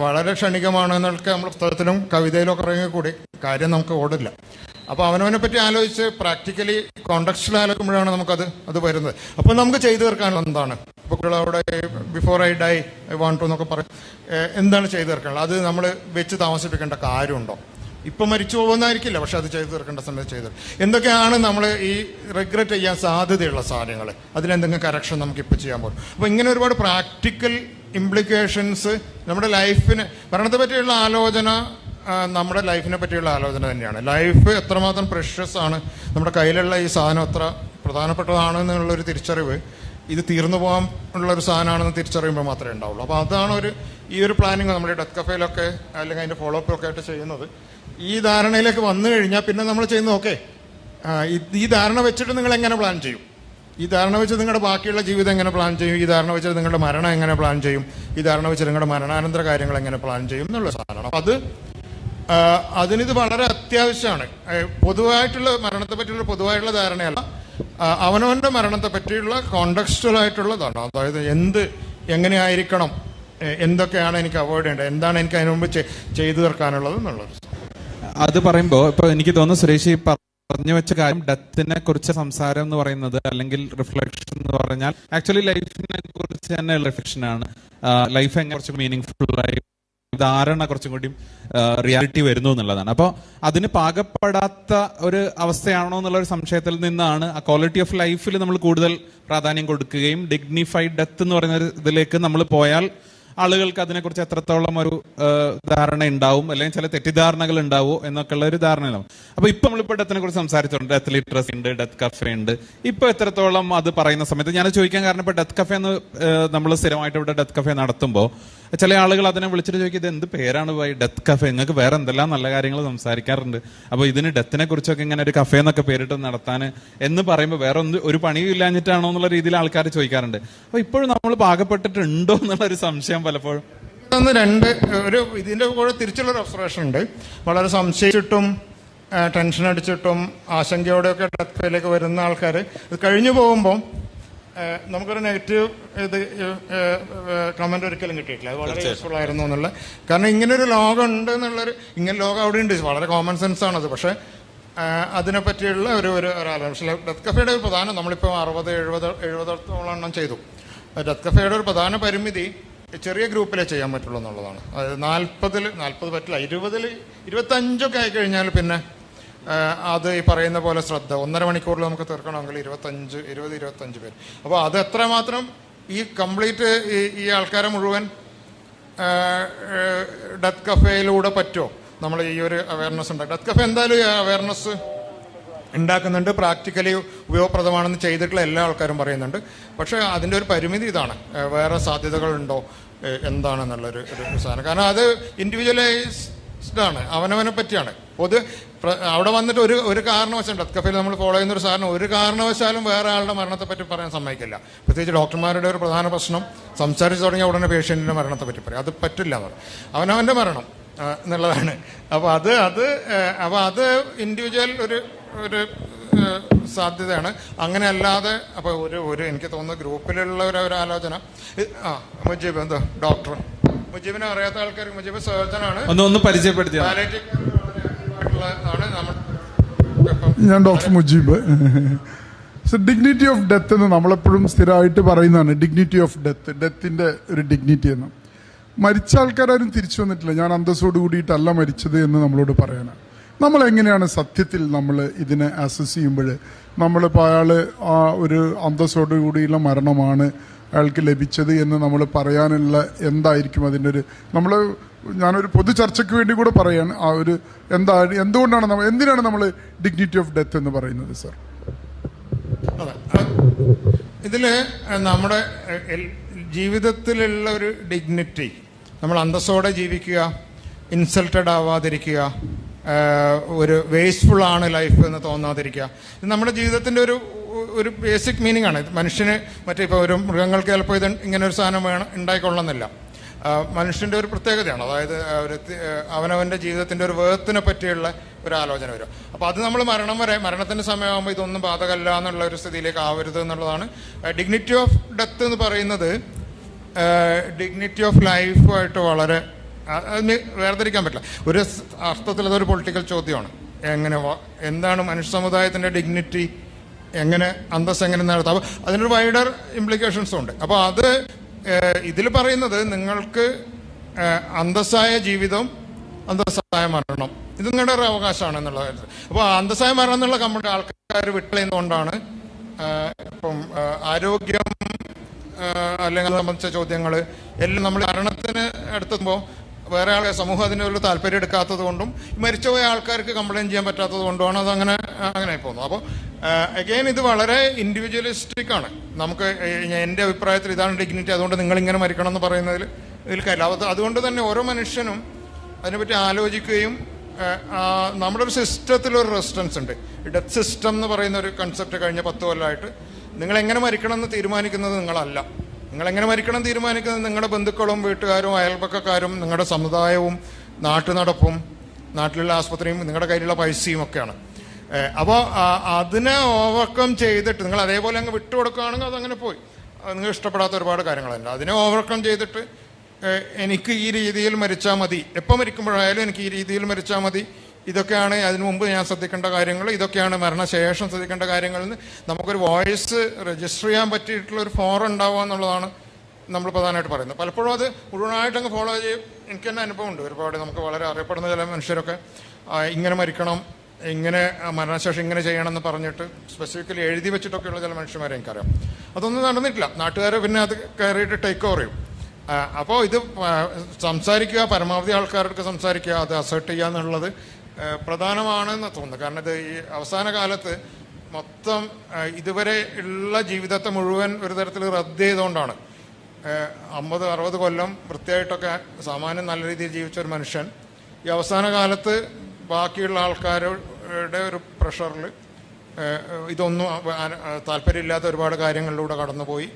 വളരെ ക്ഷണികമാണ് എന്നൊക്കെ നമ്മൾ പുസ്തകത്തിലും കവിതയിലും ഒക്കെ ഇറങ്ങി കൂടി. കാര്യം നമുക്ക് ഓടില്ല. അപ്പോൾ അവനവനെ പറ്റി ആലോചിച്ച് പ്രാക്ടിക്കലി കോണ്ടക്സ്റ്റിൽ ആലോചിക്കുമ്പോഴാണ് നമുക്കത് അത് വരുന്നത്. അപ്പോൾ നമുക്ക് ചെയ്തു തീർക്കാനുള്ള എന്താണ്? ഇപ്പോൾ കുട്ടികൾ അവിടെ before I die I want to എന്നൊക്കെ പറയും. എന്താണ് ചെയ്തു തീർക്കാനുള്ളത്? അത് നമ്മൾ വെച്ച് താമസിപ്പിക്കേണ്ട കാര്യമുണ്ടോ? ഇപ്പം മരിച്ചു പോകുന്നതായിരിക്കില്ല പക്ഷെ അത് ചെയ്തു തീർക്കേണ്ട സമയത്ത് ചെയ്തു എന്തൊക്കെയാണ് നമ്മൾ ഈ റിഗ്രറ്റ് ചെയ്യാൻ സാധ്യതയുള്ള സാധനങ്ങൾ അതിലെന്തെങ്കിലും കറക്ഷൻ നമുക്ക് ഇപ്പം ചെയ്യാൻ പോകും അപ്പോൾ ഇങ്ങനെ ഒരുപാട് പ്രാക്ടിക്കൽ ഇംപ്ലിക്കേഷൻസ് നമ്മുടെ ലൈഫിന് മരണത്തെ പറ്റിയുള്ള ആലോചന നമ്മുടെ ലൈഫിനെ പറ്റിയുള്ള ആലോചന തന്നെയാണ്. ലൈഫ് എത്രമാത്രം പ്രഷ്യസ് ആണ്. നമ്മുടെ കയ്യിലുള്ള ഈ സാധനം എത്ര പ്രധാനപ്പെട്ടതാണ് എന്നുള്ളൊരു തിരിച്ചറിവ് ഇത് തീർന്നു പോകാൻ ഉള്ള ഒരു സാധനമാണെന്ന് തിരിച്ചറിയുമ്പോൾ മാത്രമേ ഉണ്ടാവുള്ളൂ. അപ്പോൾ അതാണ് ഒരു ഈ ഒരു പ്ലാനിങ് നമ്മുടെ ഡെത്ത് കഫയിലൊക്കെ അല്ലെങ്കിൽ അതിന്റെ ഫോളോ അപ്പൊക്കെ ആയിട്ട് ചെയ്യുന്നത്. ഈ ധാരണയിലേക്ക് വന്നു കഴിഞ്ഞാൽ പിന്നെ നമ്മൾ ചെയ്യുന്നത് ഓക്കെ ഈ ധാരണ വെച്ചിട്ട് നിങ്ങൾ എങ്ങനെ പ്ലാൻ ചെയ്യും? ഈ ധാരണ വെച്ച് നിങ്ങളുടെ ബാക്കിയുള്ള ജീവിതം എങ്ങനെ പ്ലാൻ ചെയ്യും? ഈ ധാരണ വെച്ച് നിങ്ങളുടെ മരണം എങ്ങനെ പ്ലാൻ ചെയ്യും? ഈ ധാരണ വെച്ച് നിങ്ങളുടെ മരണാനന്തര കാര്യങ്ങൾ എങ്ങനെ പ്ലാൻ ചെയ്യും എന്നുള്ള സാധനം. അത് അതിനിത് വളരെ അത്യാവശ്യമാണ്. പൊതുവായിട്ടുള്ള മരണത്തെ പറ്റിയുള്ള പൊതുവായിട്ടുള്ള ധാരണയല്ല. അവനവന്റെ മരണത്തെ പറ്റിയുള്ള കോണ്ടക്സ്റ്റൽ ആയിട്ടുള്ളതാണ് അതായത് എന്ത് എങ്ങനെയായിരിക്കണം എന്തൊക്കെയാണ് എനിക്ക് അവോയ്ഡ് ചെയ്യേണ്ടത്? എന്താണ് എനിക്ക് അതിനു മുമ്പ് ചെയ്തു തീർക്കാനുള്ളത് എന്നുള്ളത്. അത് പറയുമ്പോൾ ഇപ്പൊ എനിക്ക് തോന്നുന്നു സുരേഷ് പറഞ്ഞു വെച്ച കാര്യം ഡെത്തിനെ കുറിച്ച് സംസാരം എന്ന് പറയുന്നത് അല്ലെങ്കിൽ റിഫ്ലക്ഷൻ എന്ന് പറഞ്ഞാൽ ആക്ച്വലി ലൈഫിനെ കുറിച്ച് തന്നെ റിഫ്ലക്ഷൻ ആണ്. ലൈഫ് എങ്ങനെ കുറച്ച് മീനിങ് ഫുൾ ആയി ധാരണ കുറച്ചും കൂടി റിയാലിറ്റി വരുന്നു എന്നുള്ളതാണ്. അപ്പോൾ അതിന് പാകപ്പെടാത്ത ഒരു അവസ്ഥയാണോ എന്നുള്ള ഒരു സംശയത്തിൽ നിന്നാണ് ആ ക്വാളിറ്റി ഓഫ് ലൈഫിൽ നമ്മൾ കൂടുതൽ പ്രാധാന്യം കൊടുക്കുകയും ഡിഗ്നിഫൈഡ് ഡെത്ത് എന്ന് പറയുന്ന ഇതിലേക്ക് നമ്മൾ പോയാൽ ആളുകൾക്ക് അതിനെക്കുറിച്ച് എത്രത്തോളം ഒരു ധാരണ ഉണ്ടാവും അല്ലെങ്കിൽ ചില തെറ്റിദ്ധാരണകൾ ഉണ്ടാവോ എന്നൊക്കെ ഉള്ള ഒരു ധാരണ ഉണ്ടാവും. അപ്പൊ ഇപ്പൊ നമ്മളിപ്പോ ഡെത്തിനെ കുറിച്ച് സംസാരിച്ചിട്ടുണ്ട് ഡെത്ത് ലിറ്ററസി ഉണ്ട് ഡെത്ത് കഫേ ഉണ്ട്. ഇപ്പൊ എത്രത്തോളം അത് പറയുന്ന സമയത്ത് ഞാൻ ചോദിക്കാൻ കാരണം ഇപ്പൊ ഡെത്ത് കഫേ എന്ന് നമ്മൾ സ്ഥിരമായിട്ട് ഇവിടെ ഡെത്ത് കഫേ നടത്തുമ്പോൾ ചില ആളുകൾ അതിനെ വിളിച്ചിട്ട് ചോദിക്കും ഇത് എന്ത് പേരാണ് പോയി ഡെത്ത് കഫേ. നിങ്ങൾക്ക് വേറെ എന്തെല്ലാം നല്ല കാര്യങ്ങൾ സംസാരിക്കാറുണ്ട്. അപ്പോൾ ഇതിന് ഡെത്തിനെ കുറിച്ചൊക്കെ ഇങ്ങനെ ഒരു കഫേ എന്നൊക്കെ പേരിട്ട് നടത്താൻ എന്ന് പറയുമ്പോൾ വേറെ ഒന്ന് ഒരു പണിയും ഇല്ലാഞ്ഞിട്ടാണോ എന്നുള്ള രീതിയിൽ ആൾക്കാർ ചോദിക്കാറുണ്ട്. അപ്പോൾ ഇപ്പോഴും നമ്മൾ പാകപ്പെട്ടിട്ടുണ്ടോ എന്നുള്ള ഒരു സംശയം പലപ്പോഴും. രണ്ട് ഒരു ഇതിന്റെ കൂടെ തിരിച്ചുള്ള ഒരു ഒബ്സർവേഷൻ ഉണ്ട്. വളരെ സംശയിച്ചിട്ടും ടെൻഷൻ അടിച്ചിട്ടും ആശങ്കയോടെയൊക്കെ ഡെത്ത് വരുന്ന ആൾക്കാർ കഴിഞ്ഞു പോകുമ്പോൾ നമുക്കൊരു നെഗറ്റീവ് ഇത് കമന്റ് ഒരിക്കലും കിട്ടിയിട്ടില്ല. അത് വളരെ യൂസ്ഫുൾ ആയിരുന്നു എന്നുള്ള കാരണം ഇങ്ങനെ ഒരു ലോകം ഉണ്ട് എന്നുള്ളൊരു ഇങ്ങനെ ലോകം അവിടെ ഉണ്ട്. വളരെ കോമൺ സെൻസ് ആണത്. പക്ഷേ അതിനെപ്പറ്റിയുള്ള അതിനെ പറ്റിയുള്ള ഒരു ഒരു ആലോചന പക്ഷേ ഡെത്ത് കഫേയുടെ ഒരു പ്രധാനം നമ്മളിപ്പോൾ അറുപത് എഴുപത് എഴുപതോളം എണ്ണം ചെയ്തു. ഡെത്ത് കഫേയുടെ ഒരു പ്രധാന പരിമിതി ചെറിയ ഗ്രൂപ്പിലേ ചെയ്യാൻ പറ്റുള്ളൂ എന്നുള്ളതാണ്. അതായത് നാൽപ്പതിൽ നാൽപ്പത് പറ്റില്ല ഇരുപതിൽ ഇരുപത്തഞ്ചൊക്കെ ആയി കഴിഞ്ഞാൽ പിന്നെ അത് ഈ പറയുന്ന പോലെ ശ്രദ്ധ. ഒന്നര മണിക്കൂറിൽ നമുക്ക് തീർക്കണമെങ്കിൽ ഇരുപത്തഞ്ച് ഇരുപത് ഇരുപത്തഞ്ച് പേര്. അപ്പോൾ അത് എത്രമാത്രം ഈ കംപ്ലീറ്റ് ഈ ഈ ആൾക്കാരെ മുഴുവൻ ഡെത്ത് കഫേയിലൂടെ പറ്റുമോ? നമ്മൾ ഈ ഒരു അവയർനെസ് ഉണ്ടാക്കും ഡെത്ത് കഫേ എന്തായാലും അവയർനെസ് ഉണ്ടാക്കുന്നുണ്ട്. പ്രാക്ടിക്കലി ഉപയോഗപ്രദമാണെന്ന് ചെയ്തിട്ടുള്ള എല്ലാ ആൾക്കാരും പറയുന്നുണ്ട്. പക്ഷേ അതിന്റെ ഒരു പരിമിതി ഇതാണ്. വേറെ സാധ്യതകളുണ്ടോ? എന്താണെന്നുള്ളൊരു ഒരു സാധനം. കാരണം അത് ഇൻഡിവിജ്വലൈസ്ഡ് ആണ് അവനവനെ പറ്റിയാണ്. പൊതു അവിടെ വന്നിട്ട് ഒരു ഒരു കാരണവശാലും ഡെത്ത് കഫയിൽ നമ്മൾ ഫോളോ ചെയ്യുന്ന ഒരു സാധനം ഒരു കാരണവശാലും വേറെ ആളുടെ മരണത്തെ പറ്റി പറയാൻ സമ്മതിക്കില്ല. പ്രത്യേകിച്ച് ഡോക്ടർമാരുടെ ഒരു പ്രധാന പ്രശ്നം സംസാരിച്ച് തുടങ്ങിയ ഉടനെ പേഷ്യന്റിന്റെ മരണത്തെ പറ്റി പറയും. അത് പറ്റില്ല അവർ. അവനവന്റെ മരണം എന്നുള്ളതാണ്. അപ്പോൾ അത് അത് അപ്പോൾ അത് ഇൻഡിവിജ്വൽ ഒരു ഒരു സാധ്യതയാണ്. അങ്ങനെ അല്ലാതെ അപ്പോൾ ഒരു ഒരു എനിക്ക് തോന്നുന്നു ഗ്രൂപ്പിലുള്ള ഒരു ആലോചന. ആ മുജീബ് എന്തോ? ഡോക്ടർ. മുജീബിനെ അറിയാത്ത ആൾക്കാർക്ക് മുജീബ് സഹോദരനാണ്. ഒന്ന് ഒന്ന് പരിചയപ്പെടുത്തി ഞാൻ doctor Mujeeb. Dignity of death എന്ന് നമ്മളെപ്പോഴും സ്ഥിരമായിട്ട് പറയുന്നതാണ്. ഡിഗ്നിറ്റി ഓഫ് ഡെത്ത് ഡെത്തിന്റെ ഒരു ഡിഗ്നിറ്റി എന്ന്. മരിച്ച ആൾക്കാരും തിരിച്ചു വന്നിട്ടില്ല. ഞാൻ അന്തസ്സോട് കൂടിയിട്ടല്ല മരിച്ചത് എന്ന് നമ്മളോട് പറയാനാണ് നമ്മൾ എങ്ങനെയാണ് സത്യത്തിൽ നമ്മൾ ഇതിനെ അസസ് ചെയ്യുമ്പോൾ? നമ്മളിപ്പോൾ അയാൾ ആ ഒരു അന്തസ്സോട് കൂടിയുള്ള മരണമാണ്. അയാൾക്ക് ലഭിച്ചത് എന്ന് നമ്മൾ പറയാനുള്ള എന്തായിരിക്കും അതിന്റെ ഒരു നമ്മൾ ഞാനൊരു പൊതു ചർച്ചയ്ക്ക് വേണ്ടി കൂടെ പറയാൻ ആ ഒരു എന്താ എന്തുകൊണ്ടാണ് നമ്മൾ എന്തിനാണ് നമ്മൾ ഡിഗ്നിറ്റി ഓഫ് ഡെത്ത് എന്ന് പറയുന്നത് സർ ഇതിൽ നമ്മുടെ ജീവിതത്തിലുള്ള ഒരു ഡിഗ്നിറ്റി നമ്മൾ അന്തസ്സോടെ ജീവിക്കുക ഇൻസൾട്ടഡ് ആവാതിരിക്കുക ഒരു വേസ്റ്റ്ഫുൾ ആണ് ലൈഫ് എന്ന് തോന്നാതിരിക്കുക. നമ്മുടെ ജീവിതത്തിന്റെ ഒരു ഒരു ബേസിക് മീനിങ് ആണ്. മനുഷ്യന് മറ്റേ ഇപ്പോൾ ഒരു മൃഗങ്ങൾക്ക് ചിലപ്പോൾ ഇത് ഇങ്ങനെ ഒരു സാധനം വേണം ഉണ്ടായിക്കൊള്ളണമെന്നില്ല. മനുഷ്യന്റെ ഒരു പ്രത്യേകതയാണ്. അതായത് ഒരു അവനവന്റെ ജീവിതത്തിന്റെ ഒരു വേർത്തിനെ പറ്റിയുള്ള ഒരു ആലോചന വരും. അപ്പോൾ അത് നമ്മൾ മരണം വരെ മരണത്തിന്റെ സമയമാകുമ്പോൾ ഇതൊന്നും ബാധകമല്ല എന്നുള്ള ഒരു സ്ഥിതിയിലേക്ക് ആവരുത് എന്നുള്ളതാണ്. ഡിഗ്നിറ്റി ഓഫ് ഡെത്ത് എന്ന് പറയുന്നത് ഡിഗ്നിറ്റി ഓഫ് ലൈഫുമായിട്ട് വളരെ അത് വേർതിരിക്കാൻ പറ്റില്ല. ഒരു അർത്ഥത്തിൽ അതൊരു പൊളിറ്റിക്കൽ ചോദ്യമാണ്. എങ്ങനെ എന്താണ് മനുഷ്യ സമുദായത്തിന്റെ ഡിഗ്നിറ്റി എങ്ങനെ അന്തസ് എങ്ങനെ നടത്താം. അതിനൊരു വൈഡർ ഇംപ്ലിക്കേഷൻസും ഉണ്ട്. അപ്പോൾ അത് ഇതിൽ പറയുന്നത് നിങ്ങൾക്ക് അന്തസ്സായ ജീവിതം അന്തസ്സായ മരണം. ഇത് നിങ്ങളുടെ ഒരു അവകാശമാണ് എന്നുള്ള കാര്യത്തിൽ. അപ്പോൾ അന്തസ്സായ മരണം എന്നുള്ള നമ്മുടെ ആൾക്കാർ വിട്ടളയുന്നതുകൊണ്ടാണ് ഇപ്പം ആരോഗ്യം അല്ലെങ്കിൽ സംബന്ധിച്ച ചോദ്യങ്ങൾ എല്ലാം നമ്മൾ മരണത്തിന് എടുത്തുമ്പോൾ വേറെ ആളെ സമൂഹം അതിന് ഒരു താല്പര്യം എടുക്കാത്തത് കൊണ്ടും മരിച്ചുപോയ ആൾക്കാർക്ക് കംപ്ലയിന്റ് ചെയ്യാൻ പറ്റാത്തത് കൊണ്ടുമാണ് അത് അങ്ങനെ പോകുന്നത്. അപ്പോൾ അഗെയിൻ ഇത് വളരെ ഇൻഡിവിജ്വലിസ്റ്റിക് ആണ്. നമുക്ക് എന്റെ അഭിപ്രായത്തിൽ ഇതാണ് ഡിഗ്നിറ്റി അതുകൊണ്ട് നിങ്ങൾ ഇങ്ങനെ മരിക്കണം എന്ന് പറയുന്നതിൽ ഇതിൽ കാര്യമില്ല. അത് അതുകൊണ്ട് തന്നെ ഓരോ മനുഷ്യനും അതിനെപ്പറ്റി ആലോചിക്കുകയും നമ്മുടെ ഒരു സിസ്റ്റത്തിൽ ഒരു റെസിസ്റ്റൻസ് ഉണ്ട്. ഡെത്ത് സിസ്റ്റം എന്ന് പറയുന്ന ഒരു കൺസെപ്റ്റ് കഴിഞ്ഞ പത്ത് കൊല്ലമായിട്ട് നിങ്ങൾ എങ്ങനെ മരിക്കണം എന്ന് തീരുമാനിക്കുന്നത് നിങ്ങളല്ല. നിങ്ങൾ എങ്ങനെ മരിക്കണം തീരുമാനിക്കുന്നത്? നിങ്ങളുടെ ബന്ധുക്കളും വീട്ടുകാരും അയൽപക്കക്കാരും നിങ്ങളുടെ സമുദായവും നാട്ടുനടപ്പും നാട്ടിലുള്ള ആസ്പത്രിയും നിങ്ങളുടെ കയ്യിലുള്ള പൈസയും ഒക്കെയാണ്. അപ്പോൾ അതിനെ ഓവർകം ചെയ്തിട്ട് നിങ്ങൾ അതേപോലെ അങ്ങ് വിട്ടുകൊടുക്കുകയാണെങ്കിൽ അതങ്ങനെ പോയി. നിങ്ങൾ ഇഷ്ടപ്പെടാത്ത ഒരുപാട് കാര്യങ്ങളല്ല അതിനെ ഓവർകം ചെയ്തിട്ട് എനിക്ക് ഈ രീതിയിൽ മരിച്ചാൽ മതി. എപ്പോൾ മരിക്കുമ്പോഴായാലും എനിക്ക് ഈ രീതിയിൽ മരിച്ചാൽ മതി. ഇതൊക്കെയാണ് അതിനു മുമ്പ് ഞാൻ ശ്രദ്ധിക്കേണ്ട കാര്യങ്ങൾ ഇതൊക്കെയാണ് മരണശേഷം ശ്രദ്ധിക്കേണ്ട കാര്യങ്ങൾ. എന്ന് നമുക്കൊരു വോയിസ് രജിസ്റ്റർ ചെയ്യാൻ പറ്റിയിട്ടുള്ള ഒരു ഫോറം ഉണ്ടാവുക എന്നുള്ളതാണ് നമ്മൾ പ്രധാനമായിട്ട് പറയുന്നത്. പലപ്പോഴും അത് മുഴുവനായിട്ട് അങ്ങ് ഫോളോ ചെയ്യും. എനിക്ക് തന്നെ അനുഭവമുണ്ട്. ഒരുപാട് നമുക്ക് വളരെ അറിയപ്പെടുന്ന ചില മനുഷ്യരൊക്കെ ഇങ്ങനെ മരിക്കണം ഇങ്ങനെ മരണശേഷം ഇങ്ങനെ ചെയ്യണം എന്ന് പറഞ്ഞിട്ട് സ്പെസിഫിക്കലി എഴുതി വെച്ചിട്ടൊക്കെയുള്ള ചില മനുഷ്യന്മാരെ എനിക്കറിയാം. അതൊന്നും നടന്നിട്ടില്ല. നാട്ടുകാർ പിന്നെ അത് കയറിയിട്ട് ടേക്ക് ഓവർ ചെയ്യും. അപ്പോൾ ഇത് സംസാരിക്കുക പരമാവധി ആൾക്കാർക്ക് സംസാരിക്കുക അത് അസേർട്ട് ചെയ്യുക എന്നുള്ളത് പ്രധാനമാണെന്ന് തോന്നുന്നു കാരണം ഇത് ഈ അവസാന കാലത്ത് മൊത്തം ഇതുവരെ ഉള്ള ജീവിതത്തെ മുഴുവൻ ഒരു തരത്തിൽ റദ്ദ് ചെയ്തുകൊണ്ടാണ്. അമ്പത് അറുപത് കൊല്ലം വൃത്തിയായിട്ടൊക്കെ സാമാന്യം നല്ല രീതിയിൽ ജീവിച്ച ഒരു മനുഷ്യൻ. ഈ അവസാന കാലത്ത് ബാക്കിയുള്ള ആൾക്കാരുടെ ഒരു പ്രഷറിൽ ഇതൊന്നും താല്പര്യമില്ലാത്ത ഒരുപാട് കാര്യങ്ങളിലൂടെ കടന്നുപോയി.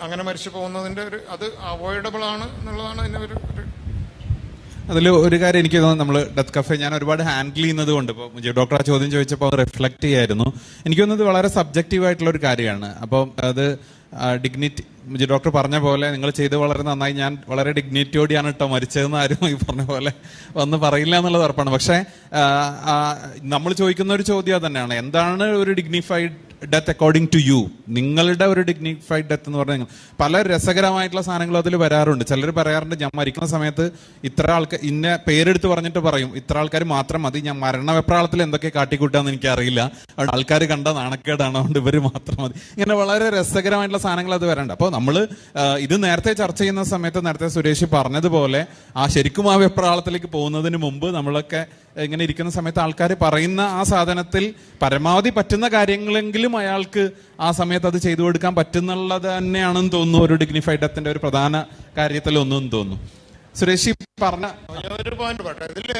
അങ്ങനെ മരിച്ചു പോകുന്നതിന്റെ ഒരു അത് അവോയ്ഡബിൾ ആണ് എന്നുള്ളതാണ് അതിന്റെ ഒരു അതിൽ ഒരു കാര്യം എനിക്ക് തോന്നുന്നു നമ്മൾ ഡെത്ത് കഫേ ഞാൻ ഒരുപാട് ഹാൻഡിൽ ചെയ്യുന്നത് കൊണ്ട് ഇപ്പോൾ ഡോക്ടർ ആ ചോദ്യം ചോദിച്ചപ്പോൾ റിഫ്ലക്ട് ചെയ്യായിരുന്നു. എനിക്ക് തോന്നുന്നത് വളരെ സബ്ജക്റ്റീവ് ആയിട്ടുള്ള ഒരു കാര്യമാണ്. അപ്പോൾ അത് ഡിഗ്നിറ്റി ഡോക്ടർ പറഞ്ഞ പോലെ നിങ്ങൾ ചെയ്ത് വളരെ നന്നായി. ഞാൻ വളരെ ഡിഗ്നിറ്റിയോടെയാണ് കേട്ടോ മരിച്ചതെന്ന് ആരും ഈ പറഞ്ഞ പോലെ വന്ന് പറയില്ല എന്നുള്ളത് ഉറപ്പാണ്. പക്ഷേ നമ്മൾ ചോദിക്കുന്ന ഒരു ചോദ്യം തന്നെയാണ്. എന്താണ് ഒരു dignified death according to you നിങ്ങളുടെ ഒരു ഡിഗ്നിഫൈഡ് ഡെത്ത് എന്ന് പറഞ്ഞാൽ പല രസകരമായിട്ടുള്ള സാധനങ്ങളും അതിൽ വരാറുണ്ട്. ചിലർ പറയാറുണ്ട് ഞാൻ മരിക്കുന്ന സമയത്ത് ഇത്ര ആൾക്കാർ ഇന്ന പേരെടുത്ത് പറഞ്ഞിട്ട് പറയും. ഇത്ര ആൾക്കാർ മാത്രം മതി. ഞാൻ മരണവെപ്രാളത്തിൽ എന്തൊക്കെ കാട്ടിക്കൂട്ടാന്ന് എനിക്ക് അറിയില്ല ആൾക്കാർ കണ്ട നാണക്കേടാണ്. അതുകൊണ്ട് ഇവർ മാത്രം മതി. ഇങ്ങനെ വളരെ രസകരമായിട്ടുള്ള സാധനങ്ങൾ അത് വരണ്ട അപ്പോൾ നമ്മൾ ഇത് നേരത്തെ ചർച്ച ചെയ്യുന്ന സമയത്ത് നേരത്തെ സുരേഷ് പറഞ്ഞതുപോലെ ആ ശരിക്കും ആ വെപ്രാളത്തിലേക്ക് പോകുന്നതിന് മുമ്പ് നമ്മളൊക്കെ ഇങ്ങനെ ഇരിക്കുന്ന സമയത്ത് ആൾക്കാർ പറയുന്ന ആ സാധനത്തിൽ പരമാവധി പറ്റുന്ന കാര്യങ്ങളെങ്കിലും അയാൾക്ക് ആ സമയത്ത് അത് ചെയ്തു കൊടുക്കാൻ പറ്റുന്നുള്ളത് തന്നെയാണെന്ന് തോന്നുന്നു ഒരു ഡിഗ്നിഫൈഡ് ഡെത്തിന്റെ ഒരു പ്രധാന കാര്യത്തിൽ ഒന്നും തോന്നുന്നു. സുരേഷ് പറഞ്ഞ ഒരു പോയിന്റ് പറട്ടെ ഇതിൽ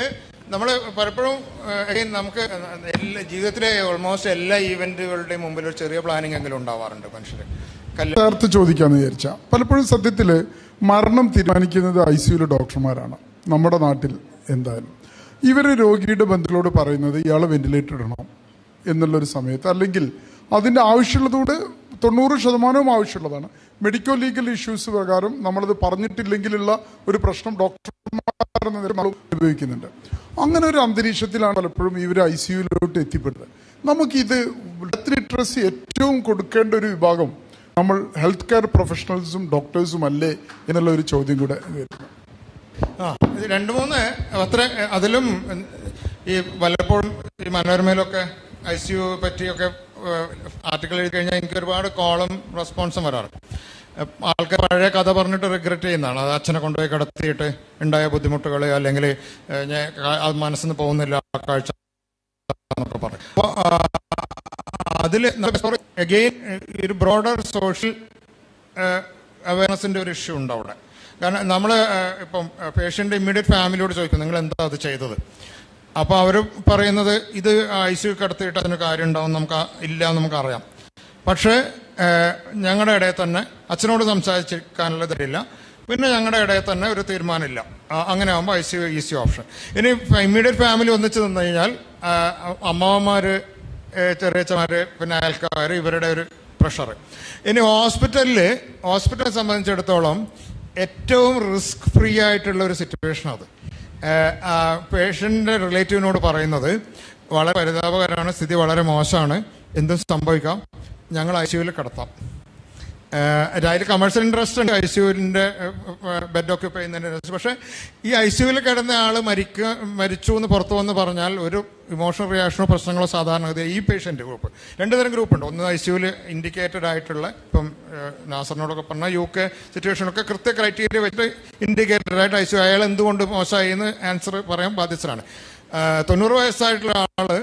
നമ്മൾ പലപ്പോഴും നമുക്ക് എല്ലാ ജീവിതത്തിലെ ഓൾമോസ്റ്റ് എല്ലാ ഈവെന്റുകളുടെയും മുമ്പിൽ ഒരു ചെറിയ പ്ലാനിങ് എങ്കിലും ഉണ്ടാവാറുണ്ട് മനുഷ്യർ ചേർത്ത് ചോദിക്കാന്ന് വിചാരിച്ച. പലപ്പോഴും സത്യത്തിൽ മരണം തീരുമാനിക്കുന്നത് ഐ സിയുലെ ഡോക്ടർമാരാണ് നമ്മുടെ നാട്ടിൽ എന്തായാലും. ഇവർ രോഗിയുടെ ബന്ധുക്കളോട് പറയുന്നത് ഇയാളെ വെന്റിലേറ്റർ ഇടണം എന്നുള്ളൊരു സമയത്ത്. അല്ലെങ്കിൽ അതിന്റെ ആവശ്യമുള്ളതോട് തൊണ്ണൂറ് ശതമാനവും ആവശ്യമുള്ളതാണ്. മെഡിക്കോ ലീഗൽ ഇഷ്യൂസ് പ്രകാരം നമ്മളത് പറഞ്ഞിട്ടില്ലെങ്കിലുള്ള ഒരു പ്രശ്നം ഡോക്ടർമാരെന്ന ഉപയോഗിക്കുന്നുണ്ട്. അങ്ങനെ ഒരു അന്തരീക്ഷത്തിലാണ് പലപ്പോഴും ഇവർ ഐ സിയുലോട്ട് എത്തിപ്പെടുന്നത്. നമുക്കിത് ഡെത്ത് ലിറ്ററസി ഏറ്റവും കൊടുക്കേണ്ട ഒരു വിഭാഗം നമ്മൾ ഹെൽത്ത് കെയർ പ്രൊഫഷണൽസും ഡോക്ടേഴ്സും അല്ലേ എന്നുള്ള ഒരു ചോദ്യം കൂടെ വരുന്നു. രണ്ട് മൂന്ന് അത്ര അതിലും ഈ വല്ലപ്പോഴും ഈ മനോരമയിലൊക്കെ ഐ സി യു പറ്റിയൊക്കെ ആർട്ടിക്കിൾ എഴുതി കഴിഞ്ഞാൽ എനിക്ക് ഒരുപാട് കോളും റെസ്പോൺസും വരാറുണ്ട്. ആൾക്കാർ പഴയ കഥ പറഞ്ഞിട്ട് റിഗ്രറ്റ് ചെയ്യുന്നതാണ്. അത് അച്ഛനെ കൊണ്ടുപോയി കിടത്തിയിട്ട് ഉണ്ടായ ബുദ്ധിമുട്ടുകൾ അല്ലെങ്കിൽ ഞാൻ അത് മനസ്സിൽ നിന്ന് പോകുന്നില്ല ആ കാഴ്ച എന്നൊക്കെ പറയും. അപ്പോൾ അതിൽ അഗെയിൻ ഒരു ബ്രോഡർ സോഷ്യൽ അവയർനെസിന്റെ ഒരു ഇഷ്യൂ ഉണ്ട് അവിടെ. കാരണം നമ്മൾ ഇപ്പം പേഷ്യന്റെ ഇമ്മീഡിയറ്റ് ഫാമിലിയോട് ചോദിക്കും നിങ്ങൾ എന്താ അത് ചെയ്തത്? അപ്പോൾ അവർ പറയുന്നത് ഇത് ഐ സി കടത്തിയിട്ട് അതിന് കാര്യം ഉണ്ടാവും നമുക്ക് ഇല്ല നമുക്കറിയാം പക്ഷേ ഞങ്ങളുടെ ഇടയിൽ തന്നെ അച്ഛനോട് സംസാരിച്ചിരിക്കാനുള്ള ഇതില്ല പിന്നെ ഞങ്ങളുടെ ഇടയിൽ തന്നെ ഒരു തീരുമാനമില്ല. അങ്ങനെ ആകുമ്പോൾ I C U easy option. ഇനി ഇമ്മീഡിയറ്റ് ഫാമിലി ഒന്നിച്ച് നിന്ന് കഴിഞ്ഞാൽ അമ്മാവന്മാർ ചെറിയച്ചമാർ പിന്നെ അയൽക്കാർ ഇവരുടെ ഒരു പ്രഷർ ഇനി ഹോസ്പിറ്റലിൽ ഹോസ്പിറ്റലിനെ സംബന്ധിച്ചിടത്തോളം ഏറ്റവും റിസ്ക് ഫ്രീ ആയിട്ടുള്ള ഒരു സിറ്റുവേഷൻ അത്. പേഷ്യന്റെ റിലേറ്റീവിനോട് പറയുന്നത് വളരെ പരിതാപകരമാണ് സ്ഥിതി വളരെ മോശമാണ്. എന്തും സംഭവിക്കാം. ഞങ്ങൾ ഐ സിയുവിൽ കിടത്താം. അതിൽ കമേഴ്ഷ്യൽ ഇൻട്രസ്റ്റ് ഉണ്ട് ഐ സിയുവിന്റെ ബെഡ് ഓക്യുപ്പൈ ചെയ്യുന്നതിന്റെ ഇൻട്രസ്റ്റ് പക്ഷേ ഈ ഐ സിയുവിൽ കിടന്ന ആൾ മരിക്കുക മരിച്ചു എന്ന് പുറത്തു വന്ന് പറഞ്ഞാൽ ഒരു ഇമോഷണൽ റിയാക്ഷനോ പ്രശ്നങ്ങളോ സാധാരണഗതി ഈ പേഷ്യന്റ് ഗ്രൂപ്പ് രണ്ട് തരം ഗ്രൂപ്പ് ഉണ്ട്. ഒന്ന് ഐ സിയുവിൽ ഇൻഡിക്കേറ്റഡ് ആയിട്ടുള്ള ഇപ്പം നാസറിനോടൊക്കെ പറഞ്ഞാൽ യു കെ സിറ്റുവേഷനൊക്കെ കൃത്യ ക്രൈറ്റീരിയ വെച്ചിട്ട് ഇൻഡിക്കേറ്റഡ് ആയിട്ട് ഐ സി അയാൾ എന്തുകൊണ്ട് മോശമായി എന്ന് ആൻസർ പറയാൻ ബാധ്യസ്ഥരാണ് ഏഹ് തൊണ്ണൂറ് വയസ്സായിട്ടുള്ള ഏഹ്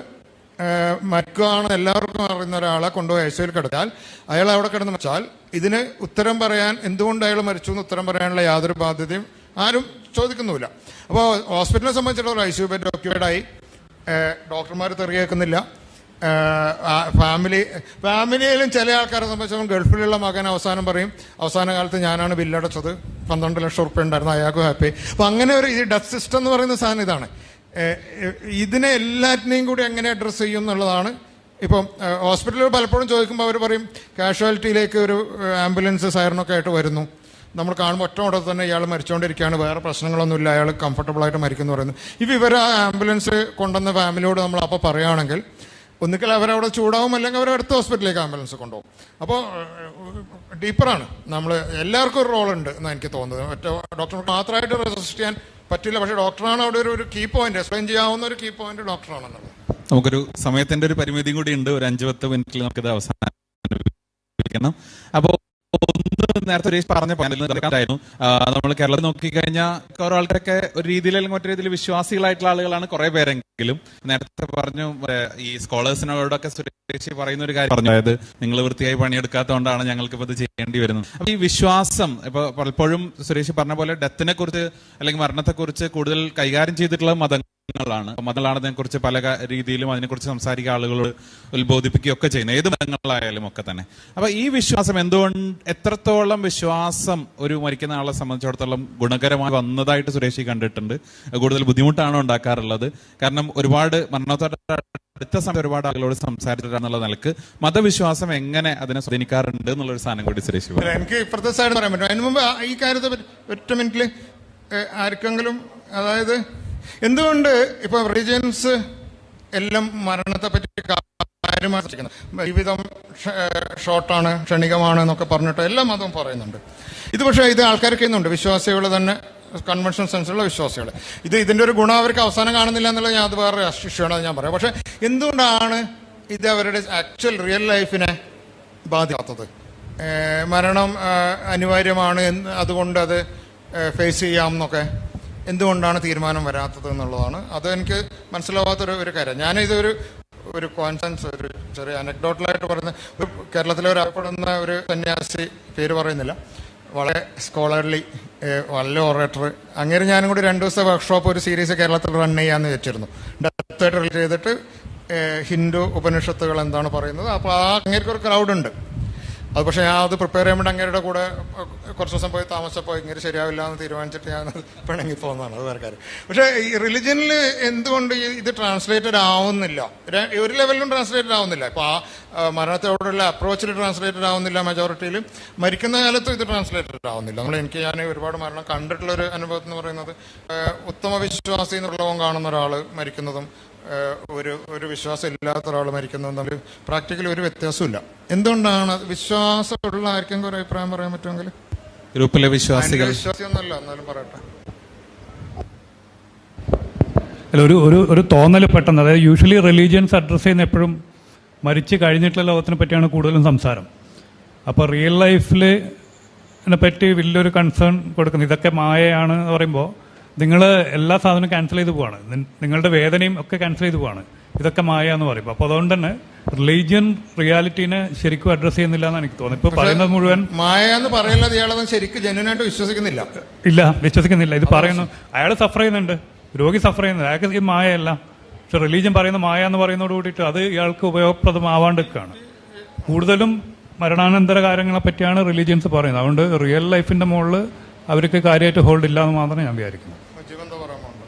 മരിക്കുകയാണ് എല്ലാവർക്കും അറിയുന്ന ഒരാളെ കൊണ്ടുപോയി ഐ കിടച്ചാൽ അയാൾ അവിടെ കിടന്ന് വെച്ചാൽ ഇതിന് ഉത്തരം പറയാൻ എന്തുകൊണ്ട് അയാൾ മരിച്ചു എന്ന് ഉത്തരം പറയാനുള്ള യാതൊരു ബാധ്യതയും ആരും ചോദിക്കുന്നുമില്ല. അപ്പോൾ ഹോസ്പിറ്റലിനെ സംബന്ധിച്ചിടത്തോളം ഐ സി യു ബെഡ് ഓക്യുപൈഡായി ഡോക്ടർമാർ തെറിയേക്കുന്നില്ല ഫാമിലി ഫാമിലിയിലും ചില ആൾക്കാരെ സംബന്ധിച്ചിടത്തോളം ഗൾഫിലുള്ള മകൻ അവസാനം പറയും അവസാന കാലത്ത് ഞാനാണ് ബില്ലടച്ചത്. പന്ത്രണ്ട് ലക്ഷം ഉറുപ്പ്യ ഉണ്ടായിരുന്നു. അയാൾക്ക് ഹാപ്പി അപ്പം അങ്ങനെ ഒരു ഈ ഡെത്ത് സിസ്റ്റം എന്ന് പറയുന്ന സാധനം ഇതാണ്. ഇതിനെ എല്ലാറ്റിനെയും കൂടി എങ്ങനെ അഡ്രസ്സ് ചെയ്യും എന്നുള്ളതാണ്. ഇപ്പം ഹോസ്പിറ്റലിൽ പലപ്പോഴും ചോദിക്കുമ്പോൾ അവർ പറയും കാഷ്വാലിറ്റിയിലേക്ക് ഒരു ആംബുലൻസ് സൈറനൊക്കെ ആയിട്ട് വരുന്നു. നമ്മൾ കാണുമ്പോൾ ഒറ്റ ഉടനെ തന്നെ ഇയാൾ മരിച്ചുകൊണ്ടിരിക്കുകയാണ് വേറെ പ്രശ്നങ്ങളൊന്നുമില്ല. അയാൾ കംഫർട്ടബിളായിട്ട് മരിക്കുന്നു പറയുന്നു. ഇപ്പം ഇവർ ആ ആംബുലൻസ് കൊണ്ടുവന്ന ഫാമിലിയോട് നമ്മൾ അപ്പോൾ പറയുകയാണെങ്കിൽ ഒന്നുകിൽ അവരവിടെ ചൂടാവും അല്ലെങ്കിൽ അവർ അടുത്ത ഹോസ്പിറ്റലിലേക്ക് ആംബുലൻസ് കൊണ്ടുപോകും. അപ്പോൾ ഡീപ്പറാണ് നമ്മൾ എല്ലാവർക്കും ഒരു റോളുണ്ട് എന്നാണ് എനിക്ക് തോന്നുന്നത്. മറ്റേ ഡോക്ടർക്ക് മാത്രമായിട്ട് റെസിസ്റ്റ് ചെയ്യാൻ പറ്റില്ല പക്ഷേ ഡോക്ടറാണ് അവിടെ ഒരു കീ പോയിന്റ് എക്സ്പ്ലെയിൻ ചെയ്യാവുന്ന ഒരു കീ പോയിന്റ് ഡോക്ടറാണെന്നുള്ളത്. നമുക്കൊരു സമയത്തിന്റെ ഒരു പരിമിതിയും കൂടി ഉണ്ട്. ഒരു അഞ്ചു പത്ത് മിനിറ്റിൽ നമുക്കിത് അവസാനം അപ്പോൾ നേരത്തെ സുരേഷ് പറഞ്ഞ പോയിന്റായിരുന്നു നമ്മൾ കേരളത്തിൽ നോക്കിക്കഴിഞ്ഞാൽ കുറെ ആൾക്കാരൊക്കെ ഒരു രീതിയിൽ അല്ലെങ്കിൽ മറ്റു രീതിയിൽ വിശ്വാസികളായിട്ടുള്ള ആളുകളാണ് കുറെ പേരെങ്കിലും. നേരത്തെ പറഞ്ഞു ഈ സ്കോളേഴ്സിനോടൊക്കെ സുരേഷ് പറയുന്ന ഒരു കാര്യം പറഞ്ഞു. അതായത് നിങ്ങൾ വൃത്തിയായി പണിയെടുക്കാത്തതുകൊണ്ടാണ് ഞങ്ങൾക്ക് ഇപ്പോൾ ഇത് ചെയ്യേണ്ടി വരുന്നത്. അപ്പൊ ഈ വിശ്വാസം ഇപ്പൊ പലപ്പോഴും സുരേഷ് പറഞ്ഞ പോലെ ഡെത്തിനെ കുറിച്ച് അല്ലെങ്കിൽ മരണത്തെക്കുറിച്ച് കൂടുതൽ കൈകാര്യം ചെയ്തിട്ടുള്ള മതങ്ങളാണ്. മതങ്ങളാണ് അതിനെക്കുറിച്ച് പല രീതിയിലും അതിനെക്കുറിച്ച് സംസാരിക്കുക ആളുകളോട് ഉത്ബോധിപ്പിക്കുകയൊക്കെ ചെയ്യുന്നത്. ഏത് മതങ്ങളായാലും ഒക്കെ തന്നെ. അപ്പൊ ഈ വിശ്വാസം എന്തുകൊണ്ട് എത്രത്തോളം വിശ്വാസം ഒരു മരിക്കുന്ന ആളെ സംബന്ധിച്ചിടത്തോളം ഗുണകരമായി വന്നതായിട്ട് സുരേഷി കണ്ടിട്ടുണ്ട്. കൂടുതൽ ബുദ്ധിമുട്ടാണ് ഉണ്ടാക്കാറുള്ളത്. കാരണം ഒരുപാട് മരണത്തോടെ അടുത്ത സമയം ഒരുപാട് ആളുകളോട് സംസാരിച്ചിട്ടുള്ള നിലയ്ക്ക് മതവിശ്വാസം എങ്ങനെ അതിനെ സ്വാധീനിക്കാറുണ്ട് എന്നുള്ളൊരു സാധനം കൂടി സുരേഷ്. എനിക്ക് ഇപ്പുറത്തെ സൈഡ് പറയാൻ പറ്റും അതിന് മുമ്പ് ഈ കാര്യത്തെ ഒറ്റ മിനിറ്റിൽ ആർക്കെങ്കിലും അതായത് എന്തുകൊണ്ട് ഇപ്പൊ റിലീജിയൻസ് എല്ലാം മരണത്തെ പറ്റി കാര്യമായി ജീവിതം ഷോർട്ടാണ് ക്ഷണികമാണ് എന്നൊക്കെ പറഞ്ഞിട്ട് എല്ലാ മതവും പറയുന്നുണ്ട്. ഇത് പക്ഷേ ഇത് ആൾക്കാർക്ക് ചെയ്യുന്നുണ്ട്. വിശ്വാസികൾ തന്നെ കൺവെൻഷൻ സെൻസിലുള്ള വിശ്വാസികൾ ഇത് ഇതിന്റെ ഒരു ഗുണം അവർക്ക് അവസാനം കാണുന്നില്ല എന്നുള്ളത് ഞാൻ അത് വേറെ ഇഷ്യൂ ആണ് ഞാൻ പറയാം. പക്ഷെ എന്തുകൊണ്ടാണ് ഇത് അവരുടെ ആക്ച്വൽ റിയൽ ലൈഫിനെ ബാധിക്കാത്തത്? മരണം അനിവാര്യമാണ് അതുകൊണ്ട് അത് ഫേസ് ചെയ്യാം എന്നൊക്കെ എന്തുകൊണ്ടാണ് തീരുമാനം വരാത്തത് എന്നുള്ളതാണ്. അത് എനിക്ക് മനസ്സിലാവാത്തൊരു ഒരു കാര്യം. ഞാനിതൊരു ഒരു കോൺസൻസ് ഒരു ചെറിയ അനക്ഡോട്ടലായിട്ട് പറയുന്ന ഒരു കേരളത്തിലെ ഒരു അറിയപ്പെടുന്ന ഒരു സന്യാസി പേര് പറയുന്നില്ല. വളരെ സ്കോളർലി വല്ല ഓറേറ്റർ അങ്ങനെ ഞാനും കൂടി രണ്ട് ദിവസത്തെ വർക്ക്ഷോപ്പ് ഒരു സീരീസ് കേരളത്തിൽ റൺ ചെയ്യാന്ന് വെച്ചിരുന്നു ഡെപ്തായിട്ട് റിലേറ്റ് ചെയ്തിട്ട് ഹിന്ദു ഉപനിഷത്തുകൾ എന്താണ് പറയുന്നത്? അപ്പോൾ ആ അങ്ങേർക്ക് ഒരു ക്രൗഡ് ഉണ്ട്. അത് പക്ഷേ ഞാൻ അത് പ്രിപ്പയർ വേണ്ടി അങ്ങേരുടെ കൂടെ കുറച്ച് ദിവസം പോയി താമസിച്ചപ്പോൾ ഇങ്ങനെ ശരിയാവില്ല എന്ന് തീരുമാനിച്ചിട്ട് ഞാൻ പിണങ്ങി പോകുന്നതാണ് അത് വേറെ കാര്യം. പക്ഷേ ഈ റിലിജനിൽ എന്തുകൊണ്ട് ഇത് ട്രാൻസ്ലേറ്റഡ് ആവുന്നില്ല? ഒരു ലെവലിലും ട്രാൻസ്ലേറ്റഡ് ആവുന്നില്ല. ഇപ്പോൾ ആ മരണത്തോടുള്ള അപ്രോച്ചിൽ ട്രാൻസ്ലേറ്റഡ് ആവുന്നില്ല മെജോറിറ്റിയിലും മരിക്കുന്ന കാലത്തും ഇത് ട്രാൻസ്ലേറ്റഡ് ആവുന്നില്ല. നമ്മൾ എനിക്ക് ഞാൻ ഒരുപാട് മരണം കണ്ടിട്ടുള്ള ഒരു അനുഭവം എന്ന് പറയുന്നത് ഉത്തമ വിശ്വാസി എന്നുള്ളവൻ കാണുന്ന ഒരാൾ മരിക്കുന്നതും ഒരു ഒരു വിശ്വാസം ഇല്ലാത്ത ഒരാൾ മരിക്കുന്നു തമ്മിൽ പ്രാക്ടിക്കലി ഒരു വ്യത്യാസമില്ല എന്തുകൊണ്ടാണ് വിശ്വാസമുള്ള ആർക്കെങ്കിലും ഒരു അഭിപ്രായം പറയാൻ പറ്റുമെങ്കിൽ? ഗ്രൂപ്പിലെ വിശ്വാസികൾ. വിശ്വാസിയൊന്നുമല്ല എന്നാലും പറയട്ടെ. അല്ല ഒരു ഒരു ഒരു തോന്നൽ പെട്ടെന്ന് അതായത് യൂഷ്വലി റിലീജിയൻസ് അഡ്രസ്സ് ചെയ്യുന്ന എപ്പോഴും മരിച്ചു കഴിഞ്ഞിട്ടുള്ള ലോകത്തിനെ പറ്റിയാണ് കൂടുതലും സംസാരം. അപ്പോൾ റിയൽ ലൈഫിൽ പറ്റി വലിയൊരു കൺസേൺ കൊടുക്കുന്നത്. ഇതൊക്കെ മായയാണ് എന്ന് പറയുമ്പോൾ നിങ്ങൾ എല്ലാ സാധനവും ക്യാൻസൽ ചെയ്ത് പോവാണ്. നിങ്ങളുടെ വേദനയും ഒക്കെ ക്യാൻസൽ ചെയ്ത് പോവാണ്. ഇതൊക്കെ മായ എന്ന് പറയും. അപ്പൊ അതുകൊണ്ട് തന്നെ റിലീജിയൻ റിയാലിറ്റീനെ ശരിക്കും അഡ്രസ് ചെയ്യുന്നില്ല എന്നാണ് എനിക്ക് തോന്നുന്നത്. ഇപ്പൊ പറയുന്നത് മുഴുവൻ മായ എന്ന് പറയുന്നത് ഇയാളൊന്നും ശരിക്കും ജനുവനായിട്ട് വിശ്വസിക്കുന്നില്ല. ഇല്ല വിശ്വസിക്കുന്നില്ല. ഇത് പറയുന്നു അയാൾ സഫർ ചെയ്യുന്നുണ്ട്. രോഗി സഫർ ചെയ്യുന്നുണ്ട്. അയാൾക്ക് ഈ മായയല്ല. പക്ഷെ റിലീജിയൻ പറയുന്ന മായ എന്ന് പറയുന്നതോട് കൂടിയിട്ട് അത് ഇയാൾക്ക് ഉപയോഗപ്രദമാവാണ്ടിരിക്കുകയാണ്. കൂടുതലും മരണാനന്തര കാര്യങ്ങളെ പറ്റിയാണ് റിലീജിയൻസ് പറയുന്നത്. അതുകൊണ്ട് റിയൽ ലൈഫിന്റെ മുകളിൽ അവർക്ക് കാര്യമായിട്ട് ഹോൾഡ് ഇല്ല എന്ന് മാത്രമേ ഞാൻ വിചാരിക്കുന്നു മജീബ് എന്താ പറയാൻ പോകുന്നത്?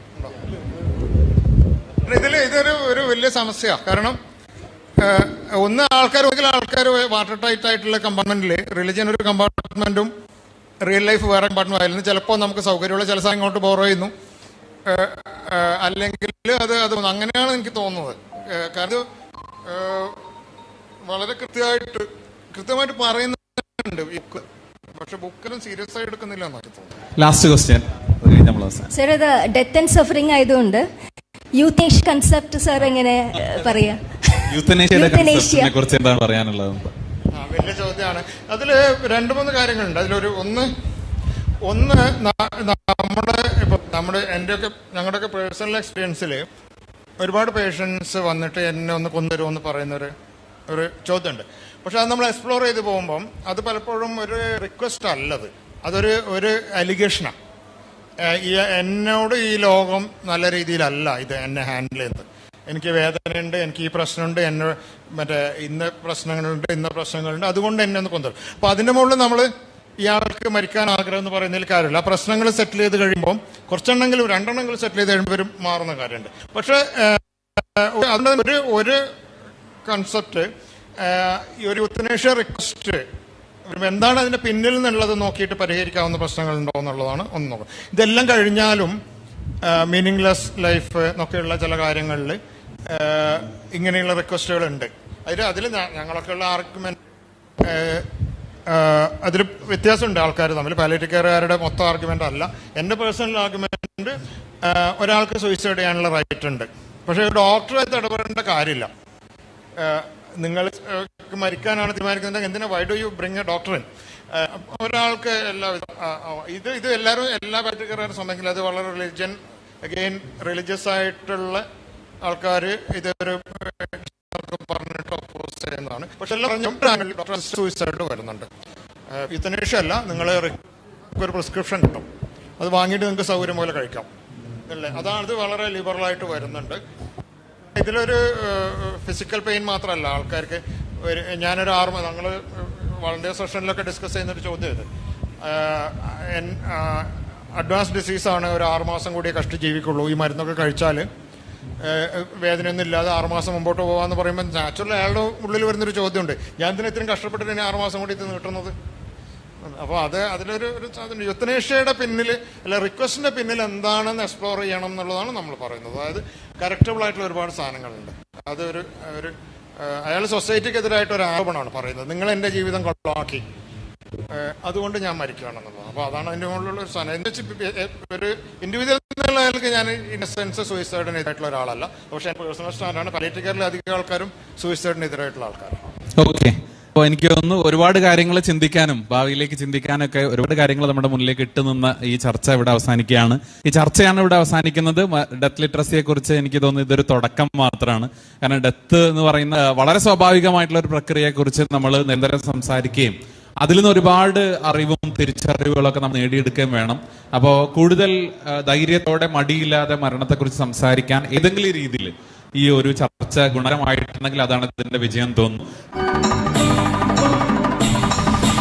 ഇതിൽ ഇതൊരു ഒരു വലിയ സമസ്യ കാരണം ഒന്ന് ആൾക്കാർ ഒരിക്കലും ആൾക്കാർ വാട്ടർ ടൈറ്റ് ആയിട്ടുള്ള കമ്പാർട്ട്മെന്റിൽ റിലിജിയൻ ഒരു കമ്പാർട്ട്മെന്റും റിയൽ ലൈഫ് വേറെ കമ്പാർട്ട്മെന്റ്. ആയിരുന്നു ചിലപ്പോൾ നമുക്ക് സൗകര്യമുള്ള ചില സാധനം ഇങ്ങോട്ട് ബോറോ ചെയ്യുന്നു. അല്ലെങ്കിൽ അത് അത് അങ്ങനെയാണ് എനിക്ക് തോന്നുന്നത്. കാരണം വളരെ കൃത്യമായിട്ട് കൃത്യമായിട്ട് പറയുന്നുണ്ട് പക്ഷെ ബുക്കിലും സീരിയസ് ആയി എടുക്കുന്നില്ല ലാസ്റ്റ് ക്വസ്റ്റ്യൻ സർ ഇത് ഡെത്ത് ആൻഡ് സഫറിംഗ് ആയതുകൊണ്ട് യൂത്തേഷ് കൺസെപ്റ്റ് സർ എങ്ങനെ പറയാ. കൺസെപ്റ്റിനെ കുറിച്ച് എന്താണ് പറയാനുള്ളത്? ആ വലിയ ചോദ്യമാണ്. അതിൽ രണ്ട് മൂന്ന് കാര്യങ്ങളുണ്ട്. അതിലൊരു ഒന്ന് ഒന്ന് നമ്മുടെ ഇപ്പൊ നമ്മുടെ എന്റെയൊക്കെ ഞങ്ങളുടെയൊക്കെ പേഴ്സണൽ എക്സ്പീരിയൻസിൽ ഒരുപാട് പേഷ്യൻസ് വന്നിട്ട് എന്നെ ഒന്ന് കൊണ്ടുവരുമെന്ന് പറയുന്ന ഒരു ഒരു ചോദ്യമുണ്ട്. പക്ഷെ അത് നമ്മൾ എക്സ്പ്ലോർ ചെയ്ത് പോകുമ്പം അത് പലപ്പോഴും ഒരു റിക്വസ്റ്റ് അല്ലത്. അതൊരു ഒരു അലിഗേഷനാണ് എന്നോട് ഈ ലോകം നല്ല രീതിയിലല്ല ഇത് എന്നെ ഹാൻഡിൽ ചെയ്യുന്നത്. എനിക്ക് വേദനയുണ്ട് എനിക്ക് ഈ പ്രശ്നമുണ്ട് എന്നെ മറ്റേ ഇന്ന പ്രശ്നങ്ങളുണ്ട് ഇന്ന പ്രശ്നങ്ങളുണ്ട് അതുകൊണ്ട് എന്നെ ഒന്ന് കൊണ്ടുവരും അപ്പൊ അതിന്റെ മുകളിൽ നമ്മൾ ഇയാൾക്ക് മരിക്കാൻ ആഗ്രഹം എന്ന് പറയുന്നതിൽ കാര്യമില്ല. ആ പ്രശ്നങ്ങൾ സെറ്റിൽ ചെയ്ത് കഴിയുമ്പോൾ കുറച്ചെണ്ണെങ്കിലും രണ്ടെണ്ണെങ്കിലും സെറ്റിൽ ചെയ്ത് കഴിയുമ്പോൾ മാറുന്ന കാര്യമുണ്ട്. പക്ഷേ അതിന്റെ ഒരു ഒരു കൺസെപ്റ്റ് ഒരു യുത്തനേഷ്യ റിക്വസ്റ്റ് എന്താണ് അതിന്റെ പിന്നിൽ നിന്നുള്ളത് നോക്കിയിട്ട് പരിഹരിക്കാവുന്ന പ്രശ്നങ്ങളുണ്ടോ എന്നുള്ളതാണ് ഒന്ന് നോക്കുക. ഇതെല്ലാം കഴിഞ്ഞാലും മീനിങ്ലെസ് ലൈഫ് എന്നൊക്കെയുള്ള ചില കാര്യങ്ങളിൽ ഇങ്ങനെയുള്ള റിക്വസ്റ്റുകൾ ഉണ്ട് അതിൽ അതിൽ ഞങ്ങളൊക്കെ ഉള്ള ആർഗ്യുമെന്റ് അതിൽ വ്യത്യാസമുണ്ട്. ആൾക്കാർ തമ്മിൽ. പാലിറ്റീവ് മൊത്തം ആർഗ്യുമെന്റ് അല്ല. എന്റെ പേഴ്സണൽ ആർഗ്യുമെന്റ് ഒരാൾക്ക് സൂയിസൈഡ് ചെയ്യാനുള്ള റൈറ്റ് ഉണ്ട്. പക്ഷേ ഡോക്ടറായിട്ട് ഇടപെടേണ്ട കാര്യമില്ല. നിങ്ങൾ മരിക്കാനാണ് തീരുമാനിക്കുന്നത്. എന്തിനാ why do you bring a doctor in ഒരാൾക്ക് ആ, ഇത് ഇത് എല്ലാവരും എല്ലാ പാറ്റക്കാരും സമ്മതിക്കില്ല. അത് വളരെ റിലിജ്യൻ അഗെയിൻ റിലീജിയസ് ആയിട്ടുള്ള ആൾക്കാർ ഇതൊരു പറഞ്ഞിട്ട് ഒപ്പോസ് ചെയ്യുന്നതാണ്. പക്ഷെ എല്ലാം സൂയിസൈഡ് വരുന്നുണ്ട്. ഇത്തനേഷ്യ അല്ല നിങ്ങൾ ഒരു പ്രിസ്ക്രിപ്ഷൻ കിട്ടും അത് വാങ്ങിയിട്ട് നിങ്ങൾക്ക് സൗകര്യം പോലെ കഴിക്കാം. അല്ലേ? അതാണ് ഇത് വളരെ ലിബറലായിട്ട് വരുന്നുണ്ട്. ഇതിലൊരു ഫിസിക്കൽ പെയിൻ മാത്രമല്ല ആൾക്കാർക്ക് ഒരു ഞാനൊരു ആറ് ഞങ്ങൾ വളണ്ടിയർ സെഷനിലൊക്കെ ഡിസ്കസ് ചെയ്യുന്നൊരു ചോദ്യം ഇത്. അഡ്വാൻസ് ഡിസീസാണ് ഒരു ആറുമാസം കൂടി കഷ്ടി ജീവിക്കുള്ളൂ. ഈ മരുന്നൊക്കെ കഴിച്ചാൽ വേദനയൊന്നും ഇല്ലാതെ ആറുമാസം മുമ്പോട്ട് പോകാമെന്ന് പറയുമ്പോൾ നാച്ചുറൽ അയാളുടെ ഉള്ളിൽ വരുന്നൊരു ചോദ്യമുണ്ട്. ഞാൻ ഇതിന് ഇത്രയും കഷ്ടപ്പെട്ടിട്ട് ഇനി ആറുമാസം കൂടി ഇത് നീട്ടുന്നത്? അപ്പോൾ അത് അതിലൊരു ഒരു യുത്തനേഷ്യയുടെ പിന്നിൽ അല്ല റിക്വസ്റ്റിന്റെ പിന്നിൽ എന്താണെന്ന് എക്സ്പ്ലോർ ചെയ്യണം എന്നുള്ളതാണ് നമ്മൾ പറയുന്നത്. അതായത് കറക്റ്റബിൾ ആയിട്ടുള്ള ഒരുപാട് സാധനങ്ങളുണ്ട്. അത് ഒരു ഒരു അയാൾ സൊസൈറ്റിക്കെതിരായിട്ട് ഒരു ആരോപണമാണ് പറയുന്നത്. നിങ്ങൾ എന്റെ ജീവിതം കൊള്ളാക്കി. അതുകൊണ്ട് ഞാൻ മരിക്കുകയാണെന്നുള്ളത്. അപ്പോൾ അതാണ് അതിന്റെ മുകളിലുള്ള ഒരു സാധനം. വെച്ചാൽ ഒരു ഇൻഡിവിജ്വൽ എന്നുള്ള അയാൾക്ക് ഞാൻ ഇൻ സെൻസ് സൂയിസൈഡിന് എതിരായിട്ടുള്ള ഒരാളല്ല. പക്ഷേ പേഴ്സണൽ സ്റ്റാൻഡാണ് പലറ്റിക്കറിൽ അധികം ആൾക്കാരും സൂയിസൈഡിന് എതിരായിട്ടുള്ള ആൾക്കാരാണ്. ഓക്കെ അപ്പോൾ എനിക്ക് തോന്നുന്നു ഒരുപാട് കാര്യങ്ങൾ ചിന്തിക്കാനും ഭാവിയിലേക്ക് ചിന്തിക്കാനൊക്കെ ഒരുപാട് കാര്യങ്ങൾ നമ്മുടെ മുന്നിലേക്ക് ഇട്ട് നിന്ന ഈ ചർച്ച ഇവിടെ അവസാനിക്കുകയാണ്. ഈ ചർച്ചയാണ് ഇവിടെ അവസാനിക്കുന്നത്. ഡെത്ത് ലിറ്ററസിയെ കുറിച്ച് എനിക്ക് തോന്നുന്നു ഇതൊരു തുടക്കം മാത്രമാണ്. കാരണം ഡെത്ത് എന്ന് പറയുന്ന വളരെ സ്വാഭാവികമായിട്ടുള്ള ഒരു പ്രക്രിയയെക്കുറിച്ച് നമ്മൾ നിരന്തരം സംസാരിക്കുകയും അതിൽ നിന്ന് ഒരുപാട് അറിവും തിരിച്ചറിവുകളൊക്കെ നമ്മൾ നേടിയെടുക്കുകയും വേണം. അപ്പോൾ കൂടുതൽ ധൈര്യത്തോടെ മടിയില്ലാതെ മരണത്തെക്കുറിച്ച് സംസാരിക്കാൻ ഏതെങ്കിലും രീതിയിൽ ഈ ഒരു ചർച്ച ഗുണകരമായിട്ടുണ്ടെങ്കിൽ അതാണ് ഇതിന്റെ വിജയം തോന്നുന്നു.